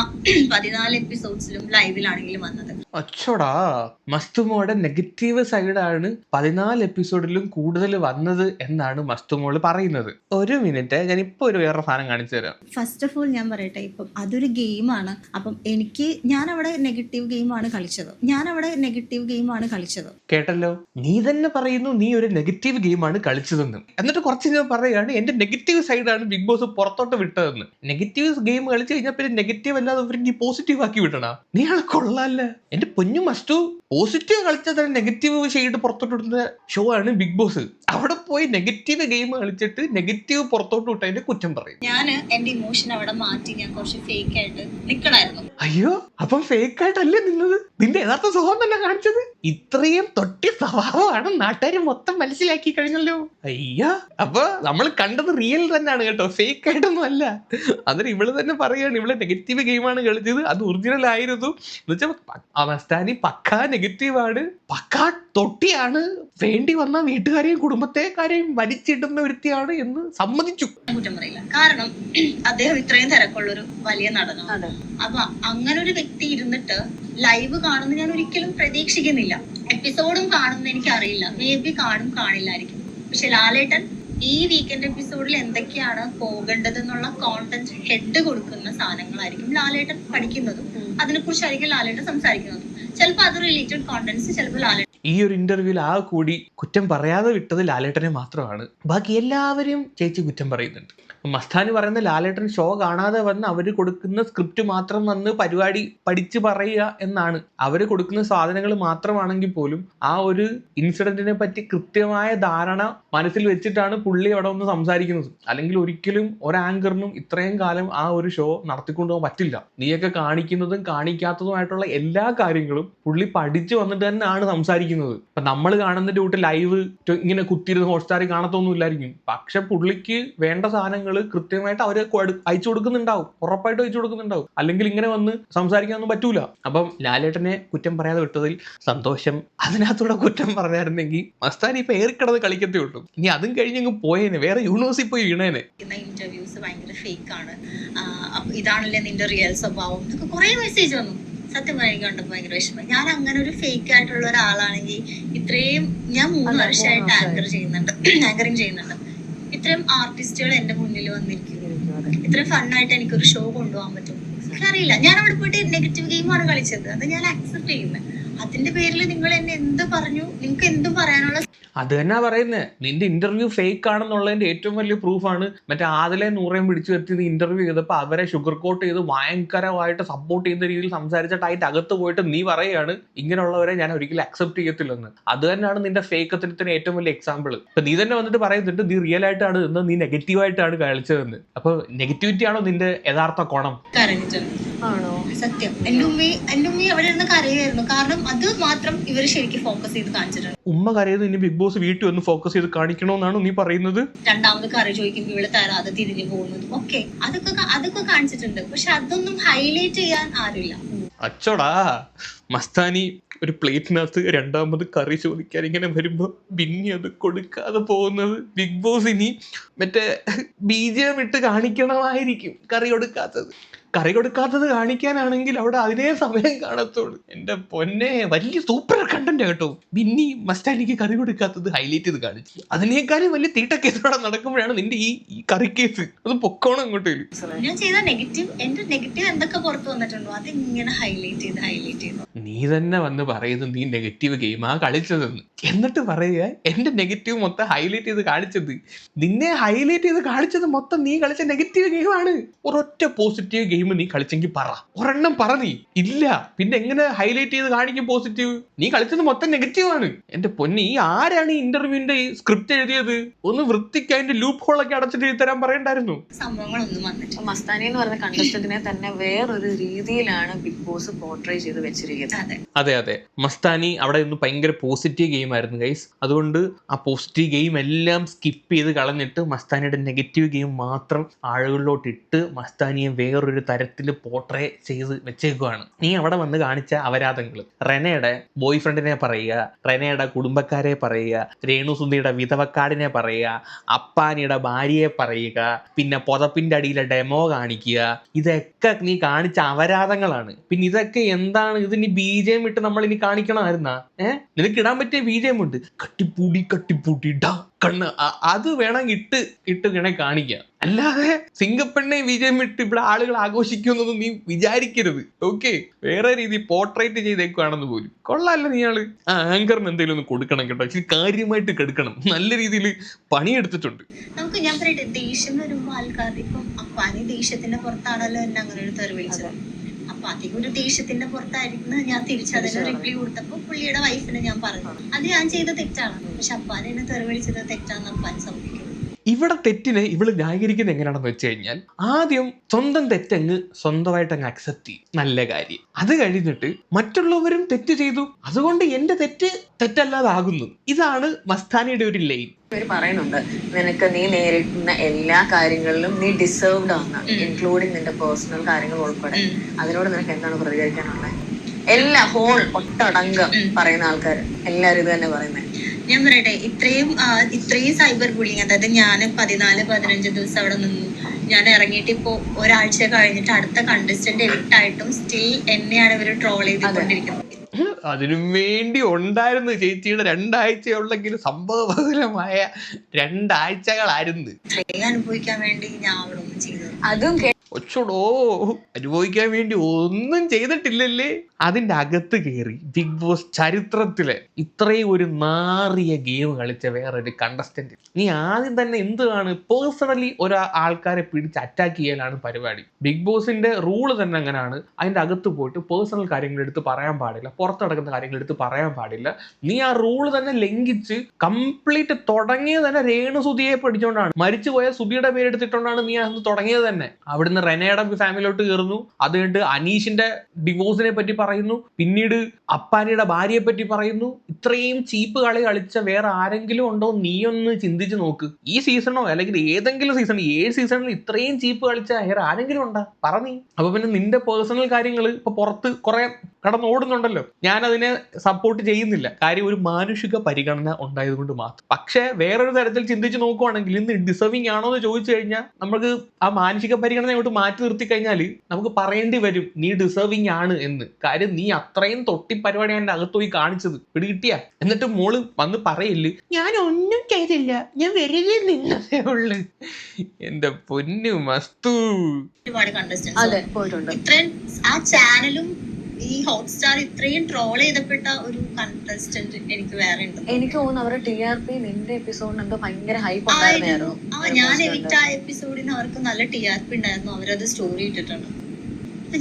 പതിനാല് എപ്പിസോഡ്സിലും ലൈവിലാണെങ്കിലും വന്നത്. അച്ചോടാ. മസ്തുമോടെ നെഗറ്റീവ് സൈഡാണ് പതിനാല് എപ്പിസോഡിലും കൂടുതൽ വന്നത് എന്നാണ് മസ്തുമോൾ പറയുന്നത്. ഒരു മിനിറ്റ്. ഞാൻ ഇപ്പൊ ഒരു വേറെ സാധനം കാണിച്ചു തരാം. ഫസ്റ്റ് ഓഫ് ഓൾ ഞാൻ പറയട്ടെ. ഇപ്പം അതൊരു ഗെയിമാണ്. അപ്പം എനിക്ക് ഞാൻ അവിടെ നെഗറ്റീവ് ഗെയിമാണ് കളിച്ചത്. ഞാൻ അവിടെ നെഗറ്റീവ് ഗെയിമാണ് കളിച്ചത്. കേട്ടല്ലോ? നീ തന്നെ പറയുന്നു നീ ഒരു നെഗറ്റീവ് ഗെയിമാണ് കളിച്ചതെന്ന്. എന്നിട്ട് കുറച്ച് ഞാൻ പറയുകയാണ് എന്റെ നെഗറ്റീവ് സൈഡാണ് ബിഗ് ബോസ് പുറത്തോട്ട് വിട്ടതെന്ന്. നെഗറ്റീവ് ഗെയിം കളിച്ചു കഴിഞ്ഞാൽ പിന്നെ നെഗറ്റീവ് അല്ലാതെ ഇവർ നീ പോസിറ്റീവ് ആക്കി വിട്ടണ നീ ആളെ കൊള്ളാല്ല? എന്റെ പൊന്നു മസ്റ്റു പോസിറ്റീവ് കളിച്ചാൽ നെഗറ്റീവ് ഷെയ്ഡ് പുറത്തോട്ട് വിടുന്ന ഷോ ആണ് ബിഗ് ബോസ്. അവിടെ പോയി നെഗറ്റീവ് ഗെയിം കളിച്ചിട്ട് നെഗറ്റീവ് പുറത്തോട്ട് വിട്ടതിന്റെ കുറ്റം പറയും. ഞാൻ എന്റെ ഇമോഷൻ അവിടെ മാറ്റി ഞാൻ കുറച്ച് ഫേക്ക് ആയിട്ട് നിക്കണായിരുന്നു. അയ്യോ അപ്പം ഫേക്ക് ആയിട്ടല്ലേ നിന്നത്? നിന്റെ യഥാർത്ഥ സ്വഭാവം തന്നെ കാണിച്ചത്? ഇത്രയും തൊട്ടി സ്വഭാവമാണ് നാട്ടുകാർ മൊത്തം മനസ്സിലാക്കി കഴിഞ്ഞല്ലോ. അയ്യോ അപ്പൊ നമ്മൾ കണ്ടത് റിയൽ തന്നെയാണ് കേട്ടോ. ഫേക്ക് ആയിട്ടൊന്നും അല്ല. അതിന് ഇവൾ തന്നെ പറയാണ് ഇവൾ നെഗറ്റീവ് ഗെയിമാണ് കളിച്ചത്. അത് ഒറിജിനൽ ആയിരുന്നു. എന്നുവെച്ചാൽ അവസ്ഥാനി പക്കാ നെഗറ്റീവ് ആണ്. പക്കാ തൊട്ടിയാണ് വേണ്ടി വന്ന വീട്ടുകാരെയും കുടുംബത്തെക്കാരെയും വലിച്ചിടുന്ന ഒരുത്തിയാണ് എന്ന് സമ്മതിച്ചു. കുറ്റം പറയില്ല. കാരണം അദ്ദേഹം ഇത്രയും തിരക്കുള്ളൊരു വലിയ നടനാണ്. അപ്പൊ അങ്ങനെ ഒരു വ്യക്തി ഇരുന്നിട്ട് ലൈവ് കാണുന്ന ഞാൻ ഒരിക്കലും പ്രതീക്ഷിക്കുന്നില്ല. എപ്പിസോഡും കാണുന്ന എനിക്ക് അറിയില്ല മേ ബി കാണും കാണില്ലായിരിക്കും. പക്ഷെ ലാലേട്ടൻ ഈ വീക്കെൻഡ് എപ്പിസോഡിൽ എന്തൊക്കെയാണ് പോകേണ്ടത് എന്നുള്ള കോണ്ടന്റ് ഹെഡ് കൊടുക്കുന്ന സാധനങ്ങളായിരിക്കും ലാലേട്ടൻ പഠിക്കുന്നതും അതിനെക്കുറിച്ചായിരിക്കും ലാലേട്ടൻ സംസാരിക്കുന്നതും. ചിലപ്പോൾ അത് റിലേറ്റഡ് കോണ്ടന്റ്സ് ചിലപ്പോൾ ലാലേട്ടൻ ഈ ഒരു ഇന്റർവ്യൂവിൽ ആ കൂടി കുറ്റം പറയാതെ വിട്ടത് ലാലേട്ടനെ മാത്രമാണ്. ബാക്കി എല്ലാവരും ചേച്ചി കുറ്റം പറയുന്നുണ്ട്. മസ്താനി പറയുന്ന ലാലേട്ടൻ ഷോ കാണാതെ വന്ന് അവർ കൊടുക്കുന്ന സ്ക്രിപ്റ്റ് മാത്രം വന്ന് പരിപാടി പഠിച്ചു പറയുക എന്നാണ്. അവർ കൊടുക്കുന്ന സാധനങ്ങൾ മാത്രമാണെങ്കിൽ പോലും ആ ഒരു ഇൻസിഡന്റിനെ പറ്റി കൃത്യമായ ധാരണ മനസ്സിൽ വെച്ചിട്ടാണ് പുള്ളി അവിടെ വന്ന് സംസാരിക്കുന്നത്. അല്ലെങ്കിൽ ഒരിക്കലും ഒരു ആങ്കറിനും ഇത്രയും കാലം ആ ഒരു ഷോ നടത്തിക്കൊണ്ടു പോകാൻ പറ്റില്ല. നീയൊക്കെ കാണിക്കുന്നതും കാണിക്കാത്തതുമായിട്ടുള്ള എല്ലാ കാര്യങ്ങളും പുള്ളി പഠിച്ചു വന്നിട്ട് തന്നെയാണ് സംസാരിക്കുന്നത്. ഇപ്പൊ നമ്മൾ കാണുന്ന ഡ്യൂട്ട് ലൈവ് ഇങ്ങനെ കുത്തിയിരുന്ന് ഹോട്ട്സ്റ്റാറിൽ കാണത്തൊന്നുമില്ലായിരിക്കും പക്ഷെ പുള്ളിക്ക് വേണ്ട സാധനങ്ങൾ കൃത്യമായിട്ട് അവർ കൊടു- അയച്ചു കൊടുക്കുന്നുണ്ടാവും. ഉറപ്പായിട്ട് അയച്ചു കൊടുക്കുന്നുണ്ടാവും. അല്ലെങ്കിൽ ഇങ്ങനെ വന്ന് സംസാരിക്കാനൊന്നും പറ്റൂല. അപ്പം ലാലേട്ടനെ കുറ്റം പറയാതെ വിട്ടതിൽ സന്തോഷം. അതിനകത്തൂടെ കുറ്റം പറഞ്ഞായിരുന്നെങ്കിൽ മസ്താൻ ഇപ്പൊ ഏറിക്കിടന്ന് കളിക്കത്തേ ഉള്ളൂ. ഇനി അതും കഴിഞ്ഞ് അങ്ങ് പോയേനെ. വേറെ യൂണിവേഴ്സിൽ പോയി വീണേനെ. ഇന്റർവ്യൂസ് ഭയങ്കര ഫേക്ക് ആണ്. ഇതാണല്ലേ നിന്റെ റിയൽ സ്വഭാവം എന്നൊക്കെ കുറെ മെസ്സേജ് വന്നു. സത്യം കണ്ടപ്പോ ഭയങ്കര വിഷമം. ഞാൻ അങ്ങനെ ഒരു ഫേക്ക് ആയിട്ടുള്ള ഒരാളാണെങ്കിൽ ഇത്രയും ഞാൻ മൂന്ന് വർഷമായിട്ട് ആങ്കർ ചെയ്യുന്നുണ്ട്. ആങ്കറിങ് ചെയ്യുന്നുണ്ട്. ഇത്രയും ആർട്ടിസ്റ്റുകൾ എന്റെ മുന്നിൽ വന്നിരിക്കുന്നു. ഇത്രയും ഫണ്ണായിട്ട് എനിക്ക് ഒരു ഷോ കൊണ്ടുപോകാൻ പറ്റും. എനിക്കറിയില്ല. ഞാൻ അവിടെ പോയിട്ട് നെഗറ്റീവ് ഗെയിമാണ് കളിച്ചത്. അത് ഞാൻ അക്സെപ്റ്റ് ചെയ്യുന്നത് അതിന്റെ പേരിൽ നിങ്ങൾ എന്നെ എന്ത് പറഞ്ഞു? നിങ്ങൾക്ക് എന്തും പറയാനുള്ള അത് തന്നെ പറയുന്നത് നിന്റെ ഇന്റർവ്യൂ ഫേക്ക് ആണെന്നുള്ളതിന്റെ ഏറ്റവും വലിയ പ്രൂഫാണ് മറ്റേ ആദിലെ നൂറേം പിടിച്ചു വരുത്തി നീ ഇന്റർവ്യൂ ചെയ്തപ്പോൾ അവരെ ഷുഗർ കോട്ട് ചെയ്ത് ഭയങ്കരമായിട്ട് സപ്പോർട്ട് ചെയ്യുന്ന രീതിയിൽ സംസാരിച്ചിട്ടായിട്ട് അകത്ത് പോയിട്ട് നീ പറയുകയാണ്. ഇങ്ങനെയുള്ളവരെ ഞാൻ ഒരിക്കലും അക്സെപ്റ്റ് ചെയ്യത്തില്ലെന്ന്. അത് തന്നെയാണ് നിന്റെ ഫേക്കത്തിന് ഏറ്റവും വലിയ എക്സാമ്പിൾ ഇപ്പൊ നീ തന്നെ വന്നിട്ട് പറയുന്നുണ്ട് നീ റിയൽ ആയിട്ടാണ് നിന്ന് നീ നെഗറ്റീവ് ആയിട്ടാണ് കളിച്ചതെന്ന് അപ്പൊ നെഗറ്റിവിറ്റി ആണോ നിന്റെ യഥാർത്ഥ കോണം? ആണോ? സത്യം. എന്റെ ഉമ്മ എന്റെ ഉമ്മ അവിടെ ഇരുന്ന് കരയായിരുന്നു. കാരണം അത് മാത്രം ഇവർ ശരിക്കും ഫോക്കസ് ചെയ്ത് കാണിച്ചിട്ടുണ്ട്. ഉമ്മ കരയത് ഇനി ബിഗ് ബോസ് വീട്ടിൽ ഒന്ന് ഫോക്കസ് ചെയ്ത് കാണിക്കണമെന്നാണ് നീ പറയുന്നത്? രണ്ടാമത് കറി ചോദിക്കുമ്പോൾ ഇവിടെ തരാതെ തിരിഞ്ഞു പോകുന്നത്. ഓക്കെ അതൊക്കെ അതൊക്കെ കാണിച്ചിട്ടുണ്ട്. പക്ഷെ അതൊന്നും ഹൈലൈറ്റ് ചെയ്യാൻ ആരുമില്ല. അച്ചോടാ മസ്താനി ഒരു പ്ലേറ്റിനകത്ത് രണ്ടാമത് കറി ചോദിക്കാൻ ഇങ്ങനെ വരുമ്പോ ബിന്നി അത് കൊടുക്കാതെ പോകുന്നത് ബിഗ് ബോസ് ഇനി മറ്റേ ബീജം ഇട്ട് കാണിക്കണമായിരിക്കും കറി കൊടുക്കാത്തത്. കറി കൊടുക്കാത്തത് കാണിക്കാനാണെങ്കിൽ അവിടെ അതിനേ സമയം കാണത്തുള്ളൂ. എന്റെ പൊന്നെ വലിയ സൂപ്പർ കണ്ടന്റ് കേട്ടോ. ബിന്നി മസ്റ്റാനിക്ക് കറി കൊടുക്കാത്തത് ഹൈലൈറ്റ് ചെയ്ത് കാണിച്ചു. അതിനേക്കാളും വലിയ തീട്ട കേസോടെ നടക്കുമ്പോഴാണ് നിന്റെ ഈ ഈ കറി കേസ് അത് പൊക്കോണം ഇങ്ങോട്ട് വരും. ഞാൻ ചെയ്ത നെഗറ്റീവ് എന്റെ നെഗറ്റീവ് എന്തൊക്കെ പുറത്ത് വന്നിട്ടുണ്ടോ? അത് ഇങ്ങനെ ഹൈലൈറ്റ് ചെയ്ത് ഹൈലൈറ്റ് ചെയ്തു. നീ തന്നെ വന്ന് പറയുന്നു നീ നെഗറ്റീവ് ഗെയിമാ കളിച്ചതെന്ന്. എന്നിട്ട് പറയുക എന്റെ നെഗറ്റീവ് മൊത്തം ഹൈലൈറ്റ് ചെയ്ത് കാണിച്ചത്. നിന്നെ ഹൈലൈറ്റ് ചെയ്ത് കാണിച്ചത് മൊത്തം നീ കളിച്ച നെഗറ്റീവ് ഗെയിമാണ് ഒരൊറ്റ പോസിറ്റീവ് ഗെയിം നീ കളിച്ചെങ്കിൽ പറ. ഒരെണ്ണം പറ നീ. ഇല്ല. പിന്നെ എങ്ങനെ ഹൈലൈറ്റ് ചെയ്ത് കാണിക്കും പോസിറ്റീവ് നീ കളിച്ചത് മൊത്തം നെഗറ്റീവ് ആണ്. എന്റെ പൊന്നി ഈ ആരാണ് ഈ ഇന്റർവ്യൂവിന്റെ ഈ സ്ക്രിപ്റ്റ് എഴുതിയത്? ഒന്ന് വൃത്തിക്ക് അതിന്റെ ലൂപ്പ് ഹോളൊക്കെ അടച്ചിട്ട് എഴുതി തരാൻ പറയണ്ടായിരുന്നു. സംഭവങ്ങളൊന്നും വന്നിട്ടില്ല. ഇപ്പൊ മസ്താനി എന്ന് പറയുന്ന കണ്ടസ്റ്റന്റിനെ തന്നെ വേറൊരു രീതിയിലാണ് ബിഗ് ബോസ് പോർട്രേ ചെയ്ത് വെച്ചിരിക്കുന്നത്. അതെ അതെ. അതെ മസ്താനി അവിടെ നിന്ന് ഭയങ്കര പോസിറ്റീവ് ഗെയിം ആയിരുന്നു ഗൈസ് അതുകൊണ്ട് ആ പോസിറ്റീവ് ഗെയിം എല്ലാം സ്കിപ്പ് ചെയ്ത് കളഞ്ഞിട്ട് മസ്താനിയുടെ നെഗറ്റീവ് ഗെയിം മാത്രം ആളുകളിലോട്ട് ഇട്ട് മസ്താനിയെ വേറൊരു തരത്തിൽ പോർട്രേ ചെയ്ത് വെച്ചേക്കുവാണ്. നീ അവിടെ വന്ന് കാണിച്ച അപരാധങ്ങൾ. റെനയുടെ ബോയ് ഫ്രണ്ടിനെ പറയുക റെനയുടെ കുടുംബക്കാരെ പറയുക രേണുസുന്ദിയുടെ വിധവക്കാടിനെ പറയുക അപ്പാനിയുടെ ഭാര്യയെ പറയുക പിന്നെ പൊതപ്പിന്റെ അടിയിലെ ഡെമോ കാണിക്കുക. ഇതൊക്കെ നീ കാണിച്ച അപരാധങ്ങളാണ്. പിന്നെ ഇതൊക്കെ എന്താണ്? ഇത് നീ ബി ജെ ഇട്ട് നമ്മൾ ഇനി കാണിക്കണമായിരുന്ന? ഏഹ് നിനക്ക് ഇടാൻ പറ്റിയ ബി ഉണ്ട് കട്ടിപ്പൂടി കട്ടിപ്പൂട്ടി ഡാ കണ്ണ്. അത് വേണമെങ്കിൽ ഇട്ട് ഇട്ട് വേണേ കാണിക്കാം. അല്ലാതെ സിംഗപ്പെണ്ണെ വിജയം ഇട്ട് ഇവിടെ ആളുകൾ ആഘോഷിക്കുന്നൊന്നും നീ വിചാരിക്കരുത്. ഓക്കെ വേറെ രീതി പോർട്രേറ്റ് ചെയ്തേക്കുവാണെന്ന് പോലും. കൊള്ളാല്ല നീ ആൾ. ആ ആങ്കറിന് എന്തെങ്കിലും ഒന്ന് കൊടുക്കണം കേട്ടോ. ഇച്ചിരി കാര്യമായിട്ട് കെടുക്കണം. നല്ല രീതിയിൽ പണിയെടുത്തിട്ടുണ്ട്. നമുക്ക് ഞാൻ പറയട്ടെ ദേഷ്യം വരുമ്പോ ആൾക്കാർ ഇപ്പം അപ്പാനി ദേഷ്യത്തിന്റെ പുറത്താണല്ലോ എന്നെ അങ്ങനെ ഒരു തെറി വിളിച്ചത്. അപ്പൊ അധികം ഒരു ദേഷ്യത്തിന്റെ പുറത്തായിരുന്നു. ഞാൻ തിരിച്ചു അതിന് റിപ്ലൈ കൊടുത്തപ്പോ പുള്ളിയുടെ വൈഫിനെ ഞാൻ പറഞ്ഞു. അത് ഞാൻ ചെയ്ത തെറ്റാണ്. പക്ഷെ അപ്പാനെ എന്നെ തെറി വിളിച്ചത് തെറ്റാന്ന് അപ്പാൻ സമ്മതിക്കും. ഇവിടെ തെറ്റിനെ ഇവൾ ന്യായീകരിക്കുന്നത് എങ്ങനെയാണെന്ന് വെച്ച് കഴിഞ്ഞാൽ ആദ്യം സ്വന്തം തെറ്റങ്ങ് സ്വന്തമായിട്ട് അങ്ങ് അക്സെപ്റ്റ് ചെയ്യും. നല്ല കാര്യം. അത് കഴിഞ്ഞിട്ട് മറ്റുള്ളവരും തെറ്റ് ചെയ്തു. അതുകൊണ്ട് എന്റെ തെറ്റ് തെറ്റല്ലാതാകുന്നു. ഇതാണ് മസ്താനിയുടെ ഒരു ലൈൻ ഇവർ പറയുന്നുണ്ട്. നിനക്ക് നീ നേരിടുന്ന എല്ലാ കാര്യങ്ങളിലും നീ ഡിസേർവ്ഡ് ആണ്. ഇൻക്ലൂഡിങ് നിന്റെ പേഴ്സണൽ കാര്യങ്ങൾ ഉൾപ്പെടെ. അതിനോട് നിനക്ക് എന്താണ് പ്രതികരിക്കാനുള്ളത് എല്ലാ ഹോൾ ഒട്ടടങ്കം പറയുന്ന ആൾക്കാർ എല്ലാരും ഇത് തന്നെ പറയുന്നത് ഞാൻ പറയട്ടെ ഇത്രയും ഇത്രയും സൈബർ ബുള്ളിങ് അതായത് ഞാൻ പതിനാല് പതിനഞ്ച് ദിവസം അവിടെ നിന്നു. ഞാൻ ഇറങ്ങിയിട്ട് ഇപ്പോ ഒരാഴ്ച കഴിഞ്ഞിട്ട് അടുത്ത കണ്ടസ്റ്റന്റ് എവിട്ടായിട്ടും സ്റ്റിൽ എന്നെയാണ് ഇവർ ട്രോൾ ചെയ്തുകൊണ്ടിരിക്കുന്നത്. അതിനു വേണ്ടി ഉണ്ടായിരുന്നു ചേച്ചിയുടെ രണ്ടാഴ്ചയുള്ളെങ്കിലും സംഭവബഹുലമായ രണ്ടാഴ്ചകളായിരുന്നു. അനുഭവിക്കാൻ വേണ്ടി ഞാൻ അവിടെ ഒന്നും ചെയ്തു അതും ഒച്ചോടോ അനുഭവിക്കാൻ വേണ്ടി ഒന്നും ചെയ്തിട്ടില്ലല്ലേ? അതിന്റെ അകത്ത് കയറി ബിഗ് ബോസ് ചരിത്രത്തിലെ ഇത്രയും ഒരു നാറിയ ഗെയിം കളിച്ച വേറൊരു കണ്ടസ്റ്റന്റ് നീ ആദ്യം തന്നെ എന്താണ് പേഴ്സണലി ഒരാ ആൾക്കാരെ പിടിച്ച് അറ്റാക്ക് ചെയ്യാനാണ് പരിപാടി. ബിഗ് ബോസിന്റെ റൂൾ തന്നെ അങ്ങനെയാണ്. അതിന്റെ അകത്ത് പോയിട്ട് പേഴ്സണൽ കാര്യങ്ങൾ എടുത്ത് പറയാൻ പാടില്ല. പുറത്തടക്കുന്ന കാര്യങ്ങൾ എടുത്ത് പറയാൻ പാടില്ല. നീ ആ റൂൾ തന്നെ ലംഘിച്ച് കംപ്ലീറ്റ് തുടങ്ങിയത് തന്നെ രേണുസുതിയെ പഠിച്ചുകൊണ്ടാണ് മരിച്ചുപോയ സുബിയുടെ പേരെടുത്തിട്ടുകൊണ്ടാണ് നീ അന്ന് തുടങ്ങിയത് തന്നെ. അവിടുന്ന് റെനയുടെ ഫാമിലിയിലോട്ട് കയറുന്നു. അത് കഴിഞ്ഞിട്ട് അനീഷിന്റെ ഡിവോഴ്സിനെ പറ്റി പറയുന്നു. പിന്നീട് അപ്പാനിയുടെ ഭാര്യയെ പറ്റി പറയുന്നു. ഇത്രയും ചീപ്പ് കളി കളിച്ച വേറെ ആരെങ്കിലും ഉണ്ടോ നീ ഒന്ന് ചിന്തിച്ച് നോക്ക്. ഈ സീസണോ അല്ലെങ്കിൽ ഏതെങ്കിലും സീസൺ ഏഴ് സീസണിൽ ഇത്രയും ചീപ്പ് കളിച്ച വേറെ ആരെങ്കിലും ഉണ്ടാ? പറ നീ. അപ്പൊ പിന്നെ നിന്റെ പേഴ്സണൽ കാര്യങ്ങൾ ഇപ്പൊ പുറത്ത് കുറെ കടന്ന് ഓടുന്നുണ്ടല്ലോ ഞാൻ അതിനെ സപ്പോർട്ട് ചെയ്യുന്നില്ല. കാര്യം ഒരു മാനുഷിക പരിഗണന ഉണ്ടായത് കൊണ്ട് മാത്രം. പക്ഷേ വേറൊരു തരത്തിൽ ചിന്തിച്ച് നോക്കുവാണെങ്കിൽ ഇന്ന് ഡിസർവിങ് ആണോ എന്ന് ചോദിച്ചു കഴിഞ്ഞാൽ നമുക്ക് ആ മാനുഷിക പരിഗണന അങ്ങോട്ട് മാറ്റി നിർത്തി കഴിഞ്ഞാൽ നമുക്ക് പറയേണ്ടി വരും നീ ഡിസേർവിംഗ് ആണ് എന്ന്. കാര്യം നീ അത്രയും തൊട്ടി പരിപാടിയാണ് എന്റെ അകത്ത് പോയി കാണിച്ചത്. പിടികിട്ടിയ എന്നിട്ട് മോൾ വന്ന് പറയില്ല ഞാൻ ഒന്നും ചെയ്തില്ല. ഞാൻ വെറുതെ നിന്നതേ ഉള്ളു. എന്റെ പൊന്നു മസ്തു. ഒരുപാട് അതെ പോയിട്ടുണ്ട്. ഇത്രയും ആ ചാനലും ഈ ഹോട്ട്സ്റ്റാർ ഇത്രയും ട്രോൾ ചെയ്തപ്പെട്ട ഒരു കണ്ടസ്റ്റന്റ് എനിക്ക് വേറെ ഉണ്ട്. എനിക്ക് തോന്നുന്നു അവരുടെ ടി ആർ പി നിന്റെ എപ്പിസോഡിന് എന്തോ ഭയങ്കര ഹൈപ്പ് ആയിരുന്നു. ആ ഞാൻ എവിക്റ്റ് ആയ എപ്പിസോഡിന് അവർക്ക് നല്ല ടി ആർ പി ഉണ്ടായിരുന്നു. അവരത് സ്റ്റോറി ഇട്ടിട്ടുണ്ട്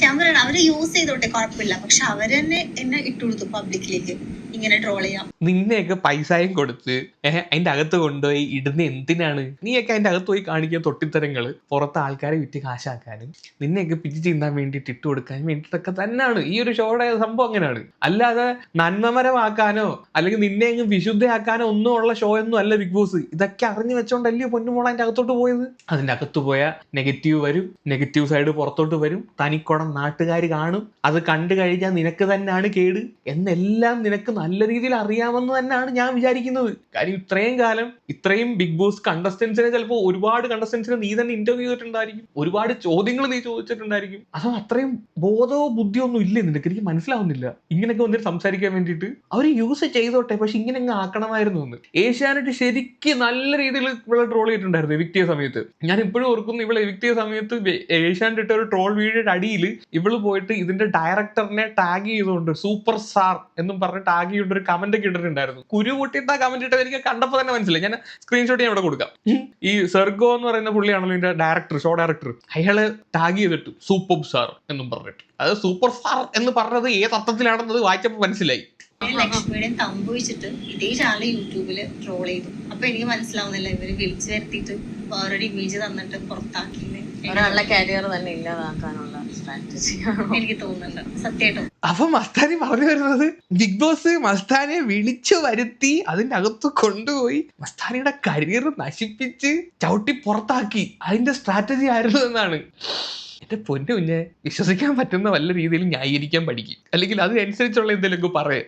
ഞാൻ പറയണം അവർ യൂസ് ചെയ്തോട്ടെ കുഴപ്പമില്ല. പക്ഷെ അവർ തന്നെ എന്നെ ഇട്ടുകൊടുത്തു പബ്ലിക്കിലേക്ക് ഇങ്ങനെ ട്രോൾ ചെയ്യാം. നിന്നെയൊക്കെ പൈസയും കൊടുത്ത് അതിന്റെ അകത്ത് കൊണ്ടുപോയി ഇടുന്ന എന്തിനാണ്? നീയൊക്കെ അതിന്റെ അകത്ത് പോയി കാണിക്കുക തൊട്ടിത്തരങ്ങൾ. പുറത്ത് ആൾക്കാരെ വിറ്റ് കാശാക്കാനും നിന്നെയൊക്കെ പിച്ച് ചിന്താൻ വേണ്ടിയിട്ട് ഇട്ട് കൊടുക്കാനും വേണ്ടിയിട്ടൊക്കെ തന്നെയാണ് ഈ ഒരു ഷോയുടെ സംഭവം അങ്ങനെയാണ്. അല്ലാതെ നന്മമരമാക്കാനോ അല്ലെങ്കിൽ നിന്നെ അങ്ങ് വിശുദ്ധയാക്കാനോ ഒന്നും ഉള്ള ഷോ ഒന്നും അല്ല ബിഗ് ബോസ് ഇതൊക്കെ അറിഞ്ഞു വെച്ചോണ്ടല്ലേ പൊന്നുമോള അതിന്റെ അകത്തോട്ട് പോയത്? അതിന്റെ അകത്ത് പോയ നെഗറ്റീവ് വരും നെഗറ്റീവ് സൈഡ് പുറത്തോട്ട് വരും. തനിക്കുടം നാട്ടുകാർ കാണും. അത് കണ്ടു കഴിഞ്ഞാൽ നിനക്ക് തന്നെയാണ് കേട്. എന്നെല്ലാം നിനക്ക് നല്ല രീതിയിൽ അറിയാമെന്ന് തന്നെയാണ് ഞാൻ വിചാരിക്കുന്നത്. കാര്യം ഇത്രയും കാലം ഇത്രയും ബിഗ് ബോസ് കണ്ടസ്റ്റൻസിനെ ചിലപ്പോൾ ഒരുപാട് കണ്ടസ്റ്റൻസിനെ നീ തന്നെ ഇന്റർവ്യൂ ചെയ്തിട്ടുണ്ടായിരിക്കും. ഒരുപാട് ചോദ്യങ്ങൾ നീ ചോദിച്ചിട്ടുണ്ടായിരിക്കും. അതോ അത്രയും ബോധമോ ബുദ്ധിയോ ഒന്നും ഇല്ലേ നിനക്ക്? എനിക്ക് മനസ്സിലാവുന്നില്ല. ഇങ്ങനെയൊക്കെ വന്നിട്ട് സംസാരിക്കാൻ വേണ്ടിയിട്ട്. അവർ യൂസ് ചെയ്തോട്ടെ പക്ഷെ ഇങ്ങനെ അങ്ങ് ആക്കണമായിരുന്നു എന്ന് ഏഷ്യാനെറ്റ് ശരിക്കും നല്ല രീതിയിൽ ഇവിടെ ട്രോൾ ചെയ്തിട്ടുണ്ടായിരുന്നു എവിക്ട് ചെയ്ത സമയത്ത്. ഞാൻ ഇപ്പോഴും ഓർക്കുന്നു ഇവിടെ എവിക്ട് ചെയ്ത സമയത്ത് ഏഷ്യാനെറ്റ് ഇട്ട ഒരു ട്രോൾ വീഡിയോയുടെ അടിയിൽ ഇവൾ പോയിട്ട് ഇതിന്റെ ഡയറക്ടറിനെ ടാഗ് ചെയ്തുകൊണ്ട് സൂപ്പർ സ്റ്റാർ എന്നും പറഞ്ഞ് ടാഗ് ചെയ്തുകൊണ്ട് ഒരു കമന്റ് ഒക്കെ ഇട്ടിട്ടുണ്ടായിരുന്നു. കുരു പൊട്ടിയിട്ട് ആ കമന്റ് ഇട്ടത് എനിക്ക് കണ്ടപ്പോൾ തന്നെ മനസ്സിലായി. ഞാൻ സ്ക്രീൻഷോട്ട് ഞാൻ ഇവിടെ കൊടുക്കാം. ഈ സെർഗോ എന്ന് പറയുന്ന പുള്ളിയാണല്ലോ ഇതിന്റെ ഡയറക്ടർ ഷോ ഡയറക്ടർ അയാൾ ടാഗ് ചെയ്തിട്ട് സൂപ്പർ സ്റ്റാർ എന്നും പറഞ്ഞിട്ട്. അത് സൂപ്പർ സ്റ്റാർ എന്ന് പറഞ്ഞത് ഏത് അർത്ഥത്തിലാണെന്നത് വായിച്ചപ്പോൾ മനസ്സിലായി. ലക്ഷ്മിയുടെയും തമ്പ് വെച്ചിട്ട് ഇതേ ചാനൽ യൂട്യൂബിൽ ട്രോൾ ചെയ്തു. അപ്പൊ എനിക്ക് മനസ്സിലാവുന്നില്ല ഇവർ വിളിച്ചു വരുത്തിയിട്ട് വേറൊരു ഇമേജ് തന്നിട്ട് പുറത്താക്കിന്ന് ഒരാളുടെ കരിയർ തന്നെ ഇല്ലാതാക്കാനുള്ള എനിക്ക് തോന്നുന്നുണ്ട്. സത്യമായിട്ടും. അപ്പൊ മസ്താനി പറഞ്ഞു വരുന്നത് ബിഗ് ബോസ് മസ്താനെ വിളിച്ചു വരുത്തി അതിന്റെ അകത്ത് കൊണ്ടുപോയി മസ്താനിയുടെ കരിയർ നശിപ്പിച്ച് ചവിട്ടി പുറത്താക്കി. അതിന്റെ സ്ട്രാറ്റജി ആയിരുന്നു എന്നാണ്. എന്റെ പൊന്നു കുഞ്ഞെ വിശ്വസിക്കാൻ പറ്റുന്ന വല്ല രീതിയിൽ ന്യായീകരിക്കാൻ പഠിക്കും. അല്ലെങ്കിൽ അതിനനുസരിച്ചുള്ള എന്തെങ്കിലും പറയാം.